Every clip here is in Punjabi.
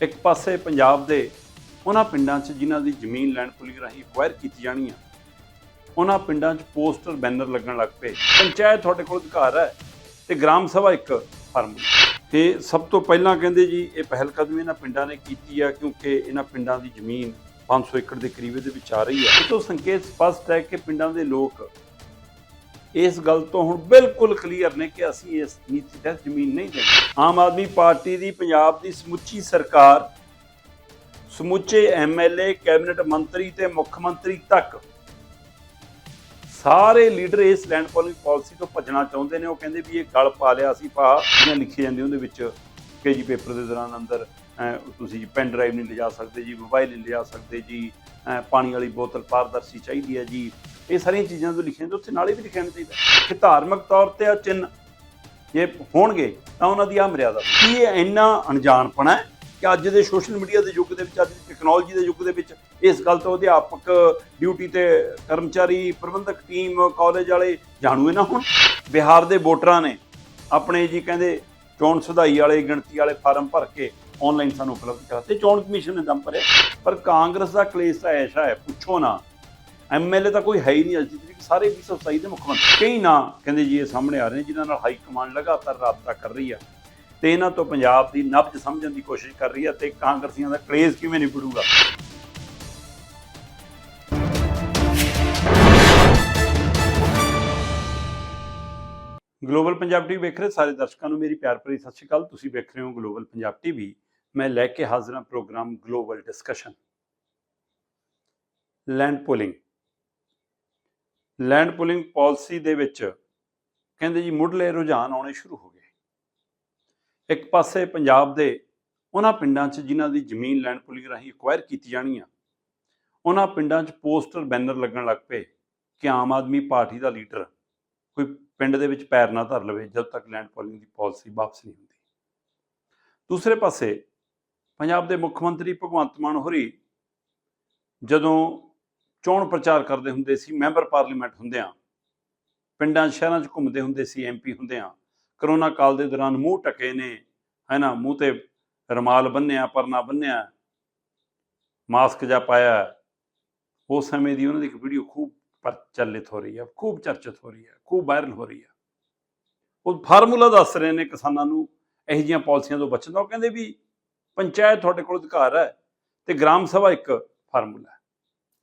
ਇੱਕ ਪਾਸੇ ਪੰਜਾਬ ਦੇ ਉਹਨਾਂ ਪਿੰਡਾਂ 'ਚ ਜਿਨ੍ਹਾਂ ਦੀ ਜ਼ਮੀਨ ਲੈਂਡ ਪੁਲਿੰਗ ਰਾਹੀਂ ਅਕਵਾਇਰ ਕੀਤੀ ਜਾਣੀ ਆ, ਉਹਨਾਂ ਪਿੰਡਾਂ 'ਚ ਪੋਸਟਰ, ਬੈਨਰ ਲੱਗਣ ਲੱਗ ਪਏ। ਪੰਚਾਇਤ ਤੁਹਾਡੇ ਕੋਲ ਅਧਿਕਾਰ ਹੈ ਤੇ ਗ੍ਰਾਮ ਸਭਾ ਇੱਕ ਫਾਰਮੂਲਾ ਤੇ ਸਭ ਤੋਂ ਪਹਿਲਾਂ ਕਹਿੰਦੇ ਜੀ, ਇਹ ਪਹਿਲ ਕਦਮੀ ਇਹਨਾਂ ਪਿੰਡਾਂ ਨੇ ਕੀਤੀ ਆ ਕਿਉਂਕਿ ਇਹਨਾਂ ਪਿੰਡਾਂ ਦੀ ਜ਼ਮੀਨ 500 ਏਕੜ ਦੇ ਕਰੀਬ ਇਹਦੇ ਵਿੱਚ ਆ ਰਹੀ ਹੈ। ਇਹ ਤੋਂ ਸੰਕੇਤ ਸਪਸ਼ਟ ਹੈ ਕਿ ਪਿੰਡਾਂ ਦੇ ਲੋਕ ਇਸ ਗੱਲ ਤੋਂ ਹੁਣ ਬਿਲਕੁਲ ਕਲੀਅਰ ਨੇ ਕਿ ਅਸੀਂ ਇਸ ਨੀਤੀ ਤਹਿਤ ਜ਼ਮੀਨ ਨਹੀਂ ਦੇਣੀ। ਆਮ ਆਦਮੀ ਪਾਰਟੀ ਦੀ, ਪੰਜਾਬ ਦੀ ਸਮੁੱਚੀ ਸਰਕਾਰ, ਸਮੁੱਚੇ ਐਮਐਲਏ ਕੈਬਨਿਟ ਮੰਤਰੀ ਤੇ ਮੁੱਖ ਮੰਤਰੀ ਤੱਕ ਸਾਰੇ ਲੀਡਰ ਇਸ ਲੈਂਡ ਪੋਲਿੰਗ ਪਾਲਿਸੀ ਤੋਂ ਭੱਜਣਾ ਚਾਹੁੰਦੇ ਨੇ। ਉਹ ਕਹਿੰਦੇ ਵੀ ਇਹ ਗਲ ਪਾ ਲਿਆ ਅਸੀਂ ਪਾ ਜਿਹੜੀਆਂ ਲਿਖੀ ਜਾਂਦੀ ਉਹਦੇ ਵਿੱਚ। ਕਿ ਜੀ ਪੇਪਰ ਦੇ ਦੌਰਾਨ ਅੰਦਰ ਅਹ, ਤੁਸੀਂ ਪੈਨ ਡਰਾਈਵ ਨਹੀਂ ਲਿਜਾ ਸਕਦੇ ਜੀ ਮੋਬਾਈਲ ਨਹੀਂ ਲਿਜਾ ਸਕਦੇ ਜੀ ਪਾਣੀ ਵਾਲੀ ਬੋਤਲ ਪਾਰਦਰਸ਼ੀ ਚਾਹੀਦੀ ਹੈ ਜੀ। ਇਹ ਸਾਰੀਆਂ ਚੀਜ਼ਾਂ ਜੋ ਲਿਖੀਆਂ ਨੇ ਉੱਥੇ ਨਾਲੇ ਵੀ ਲਿਖਿਆ ਚਾਹੀਦਾ। ਕਿ ਧਾਰਮਿਕ ਤੌਰ ਤੇ ਆ ਚਿੰਨ ਜੇ ਹੋਣਗੇ ਤਾਂ ਉਹਨਾਂ ਦੀ ਆ ਮਰਿਆਦਾ। ਕੀ ਇਹ ਇੰਨਾ ਅਣਜਾਣਪਣਾ ਹੈ ਕਿ ਅੱਜ ਦੇ ਸੋਸ਼ਲ ਮੀਡੀਆ ਦੇ ਯੁੱਗ ਦੇ ਵਿੱਚ ਅੱਜ ਦੀ ਟੈਕਨੋਲੋਜੀ ਦੇ ਯੁੱਗ ਦੇ ਵਿੱਚ ਇਸ ਗੱਲ ਤੋਂ ਅਧਿਆਪਕ ਡਿਊਟੀ ਤੇ ਕਰਮਚਾਰੀ ਪ੍ਰਬੰਧਕ ਟੀਮ ਕਾਲਜ ਵਾਲੇ ਜਾਣੂ ਇਹ ਨਾ ਹੋਣ? ਬਿਹਾਰ ਦੇ ਵੋਟਰਾਂ ਨੇ ਆਪਣੇ ਜੀ ਕਹਿੰਦੇ ਚੋਣ ਸੁਧਾਈ ਵਾਲੇ, ਗਿਣਤੀ ਵਾਲੇ ਫਾਰਮ ਭਰ ਕੇ ਆਨਲਾਈਨ ਸਾਨੂੰ ਉਪਲਬਧ ਕਰਾਤੇ ਚੋਣ ਕਮਿਸ਼ਨ ਨੇ ਦਮ ਭਰਿਆ। ਪਰ ਕਾਂਗਰਸ ਦਾ ਕਲੇਸ਼ ਤਾਂ ਐਸਾ ਹੈ, ਪੁੱਛੋ ਨਾ। ਐਮਐਲਏ ਤਾਂ ਕੋਈ ਹੈ ਹੀ ਨਹੀਂ ਅੱਜ ਦੀ ਤਰੀਕ। ਸਾਰੇ 227 ਦੇ ਮੁੱਖ ਮੰਤਰੀ। ਕਈ ਨਾਂ ਕਹਿੰਦੇ ਜੀ ਇਹ ਸਾਹਮਣੇ ਆ ਰਹੇ ਨੇ, ਜਿਨ੍ਹਾਂ ਨਾਲ ਹਾਈ ਕਮਾਂਡ ਲਗਾਤਾਰ ਰਾਬਤਾ ਕਰ ਰਹੀ ਆ। ਤੇ ਇਹਨਾਂ ਤੋਂ ਪੰਜਾਬ ਦੀ ਨਬਜ਼ ਸਮਝਣ ਦੀ ਕੋਸ਼ਿਸ਼ ਕਰ ਰਹੀ ਹੈ ਤੇ ਕਾਂਗਰਸੀਆਂ ਦਾ ਕਲੇਸ਼ ਕਿਵੇਂ ਨਿਬੜੂਗਾ ਗਲੋਬਲ ਪੰਜਾਬ ਟੀਵੀ ਵੇਖ ਰਹੇ ਸਾਰੇ ਦਰਸ਼ਕਾਂ ਨੂੰ ਮੇਰੀ ਪਿਆਰ ਭਰੀ ਸਤਿ ਸ਼੍ਰੀ ਅਕਾਲ। ਤੁਸੀਂ ਵੇਖ ਰਹੇ ਹੋ ਗਲੋਬਲ ਪੰਜਾਬ ਟੀਵੀ ਮੈਂ ਲੈ ਕੇ ਹਾਜ਼ਰ ਹਾਂ programme global discussion. Land pooling. Land pooling policy ਦੇ ਵਿੱਚ ਕਹਿੰਦੇ ਜੀ ਮੁੱਢਲੇ ਰੁਝਾਨ ਆਉਣੇ ਸ਼ੁਰੂ ਹੋ ਗਏ। ਇੱਕ ਪਾਸੇ ਪੰਜਾਬ ਦੇ ਉਹਨਾਂ ਪਿੰਡਾਂ 'ਚ ਜਿਨ੍ਹਾਂ ਦੀ ਜ਼ਮੀਨ ਲੈਂਡ ਪੁਲਿੰਗ ਰਾਹੀਂ ਅਕਵਾਇਰ ਕੀਤੀ ਜਾਣੀ ਆ, ਉਹਨਾਂ ਪਿੰਡਾਂ 'ਚ ਪੋਸਟਰ ਬੈਨਰ ਲੱਗਣ ਲੱਗ ਪਏ ਕਿ ਆਮ ਆਦਮੀ ਪਾਰਟੀ ਦਾ ਲੀਡਰ ਕੋਈ ਪਿੰਡ ਦੇ ਵਿੱਚ ਪੈਰ ਨਾ ਧਰ ਲਵੇ ਜਦ ਤੱਕ ਲੈਂਡ ਪੋਲਿੰਗ ਦੀ ਪਾਲਿਸੀ ਵਾਪਸ ਨਹੀਂ ਹੁੰਦੀ। ਦੂਸਰੇ ਪਾਸੇ ਪੰਜਾਬ ਦੇ ਮੁੱਖ ਮੰਤਰੀ ਭਗਵੰਤ ਮਾਨ ਹੋਰੀ ਜਦੋਂ ਚੋਣ ਪ੍ਰਚਾਰ ਕਰਦੇ ਹੁੰਦੇ ਸੀ, ਮੈਂਬਰ ਪਾਰਲੀਮੈਂਟ ਹੁੰਦਿਆਂ, ਪਿੰਡਾਂ, ਸ਼ਹਿਰਾਂ 'ਚ ਘੁੰਮਦੇ ਹੁੰਦੇ ਸੀ ਐਮਪੀ ਹੁੰਦਿਆਂ, ਕਰੋਨਾ ਕਾਲ ਦੇ ਦੌਰਾਨ ਮੂੰਹ ਟਕੇ ਨੇ ਹੈ ਨਾ ਮੂੰਹ ਤੇ ਰਮਾਲ ਬੰਨਿਆ ਪਰਨਾ ਬੰਨਿਆ ਮਾਸਕ ਜਾ ਪਾਇਆ, ਉਸ ਸਮੇਂ ਦੀ ਉਹਨਾਂ ਦੀ ਇੱਕ ਵੀਡੀਓ ਖੂਬ ਪ੍ਰਚਲਿਤ ਹੋ ਰਹੀ ਹੈ, ਖੂਬ ਚਰਚਿਤ ਹੋ ਰਹੀ ਹੈ, ਖੂਬ ਵਾਇਰਲ ਹੋ ਰਹੀ ਹੈ। ਉਹ ਫਾਰਮੂਲਾ ਦੱਸ ਰਹੇ ਨੇ ਕਿਸਾਨਾਂ ਨੂੰ, ਇਹੋ ਜਿਹੀਆਂ ਪਾਲਿਸੀਆਂ ਤੋਂ ਬਚਣ ਦਾ, ਉਹ ਕਹਿੰਦੇ ਵੀ ਪੰਚਾਇਤ ਤੁਹਾਡੇ ਕੋਲ ਅਧਿਕਾਰ ਹੈ ਤੇ ਗ੍ਰਾਮ ਸਭਾ ਇੱਕ ਫਾਰਮੂਲਾ ਹੈ।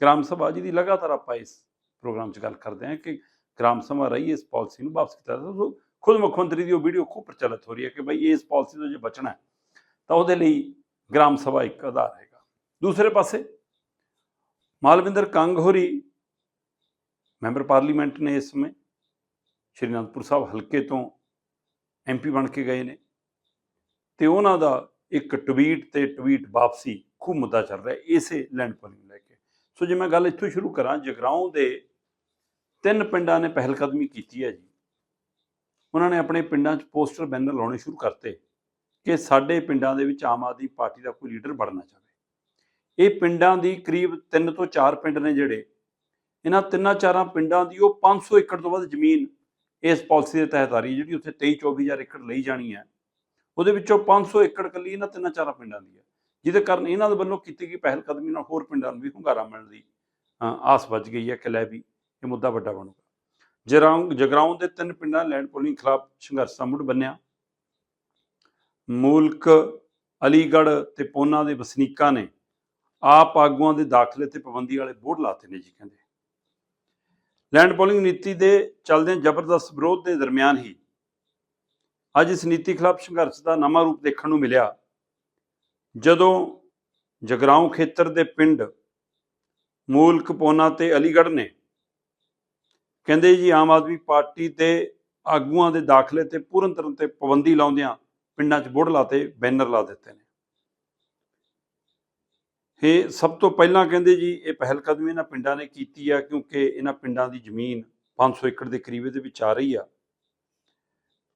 ਗ੍ਰਾਮ ਸਭਾ ਜਿਹਦੀ ਲਗਾਤਾਰ ਆਪਾਂ ਇਸ ਪ੍ਰੋਗਰਾਮ 'ਚ ਗੱਲ ਕਰਦੇ ਹਾਂ ਕਿ ਗ੍ਰਾਮ ਸਭਾ ਰਹੀ ਇਸ ਪਾਲਿਸੀ ਨੂੰ ਵਾਪਸ ਕੀਤਾ ਜਾਵੇ ਖੁਦ ਮੁੱਖ ਮੰਤਰੀ ਦੀ ਉਹ ਵੀਡੀਓ ਖੂਬ ਪ੍ਰਚਲਿਤ ਹੋ ਰਹੀ ਹੈ ਕਿ ਭਾਈ ਇਸ ਪਾਲਿਸੀ ਤੋਂ ਜੇ ਬਚਣਾ ਹੈ, ਤਾਂ ਉਹਦੇ ਲਈ ਗ੍ਰਾਮ ਸਭਾ ਇੱਕ ਆਧਾਰ ਹੈਗਾ। ਦੂਸਰੇ ਪਾਸੇ ਮਾਲਵਿੰਦਰ ਕੰਗ ਹੋਰੀ ਮੈਂਬਰ ਪਾਰਲੀਮੈਂਟ ਨੇ ਇਸ ਸਮੇਂ ਸ਼੍ਰੀ ਅਨੰਦਪੁਰ ਸਾਹਿਬ ਹਲਕੇ ਤੋਂ ਐਮਪੀ ਬਣ ਕੇ ਗਏ ਨੇ ਤੇ ਉਹਨਾਂ ਦਾ ਇੱਕ ਟਵੀਟ ਤੇ ਟਵੀਟ ਵਾਪਸੀ ਖੂਬ ਮੁੱਦਾ ਚੱਲ ਰਿਹਾ ਇਸੇ ਲੈਂਡ ਪੁਲਿੰਗ ਨੂੰ ਲੈ ਕੇ। ਸੋ ਜੇ ਮੈਂ ਗੱਲ ਇੱਥੋਂ ਸ਼ੁਰੂ ਕਰਾਂ, ਜਗਰਾਉਂ ਦੇ ਤਿੰਨ ਪਿੰਡਾਂ ਨੇ ਪਹਿਲ ਕਦਮੀ ਕੀਤੀ ਹੈ ਜੀ। ਉਹਨਾਂ ਨੇ ਆਪਣੇ ਪਿੰਡਾਂ 'ਚ ਪੋਸਟਰ, ਬੈਨਰ ਲਾਉਣੇ ਸ਼ੁਰੂ ਕਰਤੇ ਕਿ ਸਾਡੇ ਪਿੰਡਾਂ ਦੇ ਵਿੱਚ ਆਮ ਆਦਮੀ ਪਾਰਟੀ ਦਾ ਕੋਈ ਲੀਡਰ ਬਣਨਾ ਚਾਹੇ ਇਹ ਪਿੰਡਾਂ ਦੀ ਕਰੀਬ 3 ਤੋਂ 4 ਪਿੰਡ ਨੇ ਜਿਹੜੇ ਇਹਨਾਂ ਤਿੰਨਾਂ ਚਾਰਾਂ ਪਿੰਡਾਂ ਦੀ ਉਹ 500 ਏਕੜ ਤੋਂ ਵੱਧ ਜ਼ਮੀਨ ਇਸ ਪਾਲਿਸੀ ਦੇ ਤਹਿਤ ਆ ਰਹੀ ਹੈ, ਜਿਹੜੀ ਉੱਥੇ 23 24000 ਏਕੜ ਲਈ ਜਾਣੀ ਹੈ। ਉਹਦੇ ਵਿੱਚੋਂ 500 ਏਕੜ ਕੱਲੀ ਇਹਨਾਂ ਤਿੰਨਾਂ ਚਾਰਾਂ ਪਿੰਡਾਂ ਦੀ ਹੈ, ਜਿਹਦੇ ਕਾਰਨ ਇਹਨਾਂ ਦੇ ਵੱਲੋਂ ਕੀਤੀ ਗਈ ਪਹਿਲ ਕਦਮੀ ਨਾਲ ਹੋਰ ਪਿੰਡਾਂ ਨੂੰ ਵੀ ਹੁੰਗਾਰਾ ਮਿਲਣ ਦੀ ਆਸ ਵੱਜ ਗਈ ਹੈ ਕਿ ਲੈ ਵੀ ਇਹ ਮੁੱਦਾ ਵੱਡਾ ਬਣੂਗਾ। ਜਗਰਾਉਂ ਜਗਰਾਉਂ ਦੇ ਤਿੰਨ ਪਿੰਡਾਂ ਲੈਂਡ ਪੋਲਿੰਗ ਖਿਲਾਫ ਸੰਘਰਸ਼ ਦਾ ਮੁੱਢ ਬੰਨਿਆ। ਮੂਲਕ, ਅਲੀਗੜ੍ਹ ਤੇ ਪੋਨਾ ਦੇ ਵਸਨੀਕਾਂ ਨੇ ਆਪ ਆਗੂਆਂ ਦੇ ਦਾਖਲੇ ਤੇ ਪਾਬੰਦੀ ਵਾਲੇ ਬੋਰਡ ਲਾਤੇ ਨੇ ਜੀ ਕਹਿੰਦੇ। ਲੈਂਡ ਪੋਲਿੰਗ ਨੀਤੀ ਦੇ ਚੱਲਦਿਆਂ ਜ਼ਬਰਦਸਤ ਵਿਰੋਧ ਦੇ ਦਰਮਿਆਨ ਹੀ ਅੱਜ ਇਸ ਨੀਤੀ ਖਿਲਾਫ ਸੰਘਰਸ਼ ਦਾ ਨਵਾਂ ਰੂਪ ਦੇਖਣ ਨੂੰ ਮਿਲਿਆ। ਜਦੋਂ ਜਗਰਾਉਂ ਖੇਤਰ ਦੇ ਪਿੰਡ ਮੂਲਕ ਪੋਨਾ ਤੇ ਅਲੀਗੜ੍ਹ ਨੇ ਕਹਿੰਦੇ ਜੀ, ਆਮ ਆਦਮੀ ਪਾਰਟੀ ਤੇ ਆਗੂਆਂ ਦੇ ਦਾਖਲੇ ਤੇ ਪੂਰਨ ਤਰਨ ਤੇ ਪਾਬੰਦੀ ਲਾਉਂਦਿਆਂ ਪਿੰਡਾਂ 'ਚ ਬੋਰਡ ਲਾਤੇ, ਬੈਨਰ ਲਾ ਦਿੱਤੇ ਨੇ। ਇਹ ਸਭ ਤੋਂ ਪਹਿਲਾਂ ਕਹਿੰਦੇ ਜੀ, ਇਹ ਪਹਿਲ ਕਦਮੀ ਇਹਨਾਂ ਪਿੰਡਾਂ ਨੇ ਕੀਤੀ ਆ, ਕਿਉਂਕਿ ਇਹਨਾਂ ਪਿੰਡਾਂ ਦੀ ਜ਼ਮੀਨ 500 ਏਕੜ ਦੇ ਕਰੀਬ ਇਹਦੇ ਵਿੱਚ ਆ ਰਹੀ ਆ।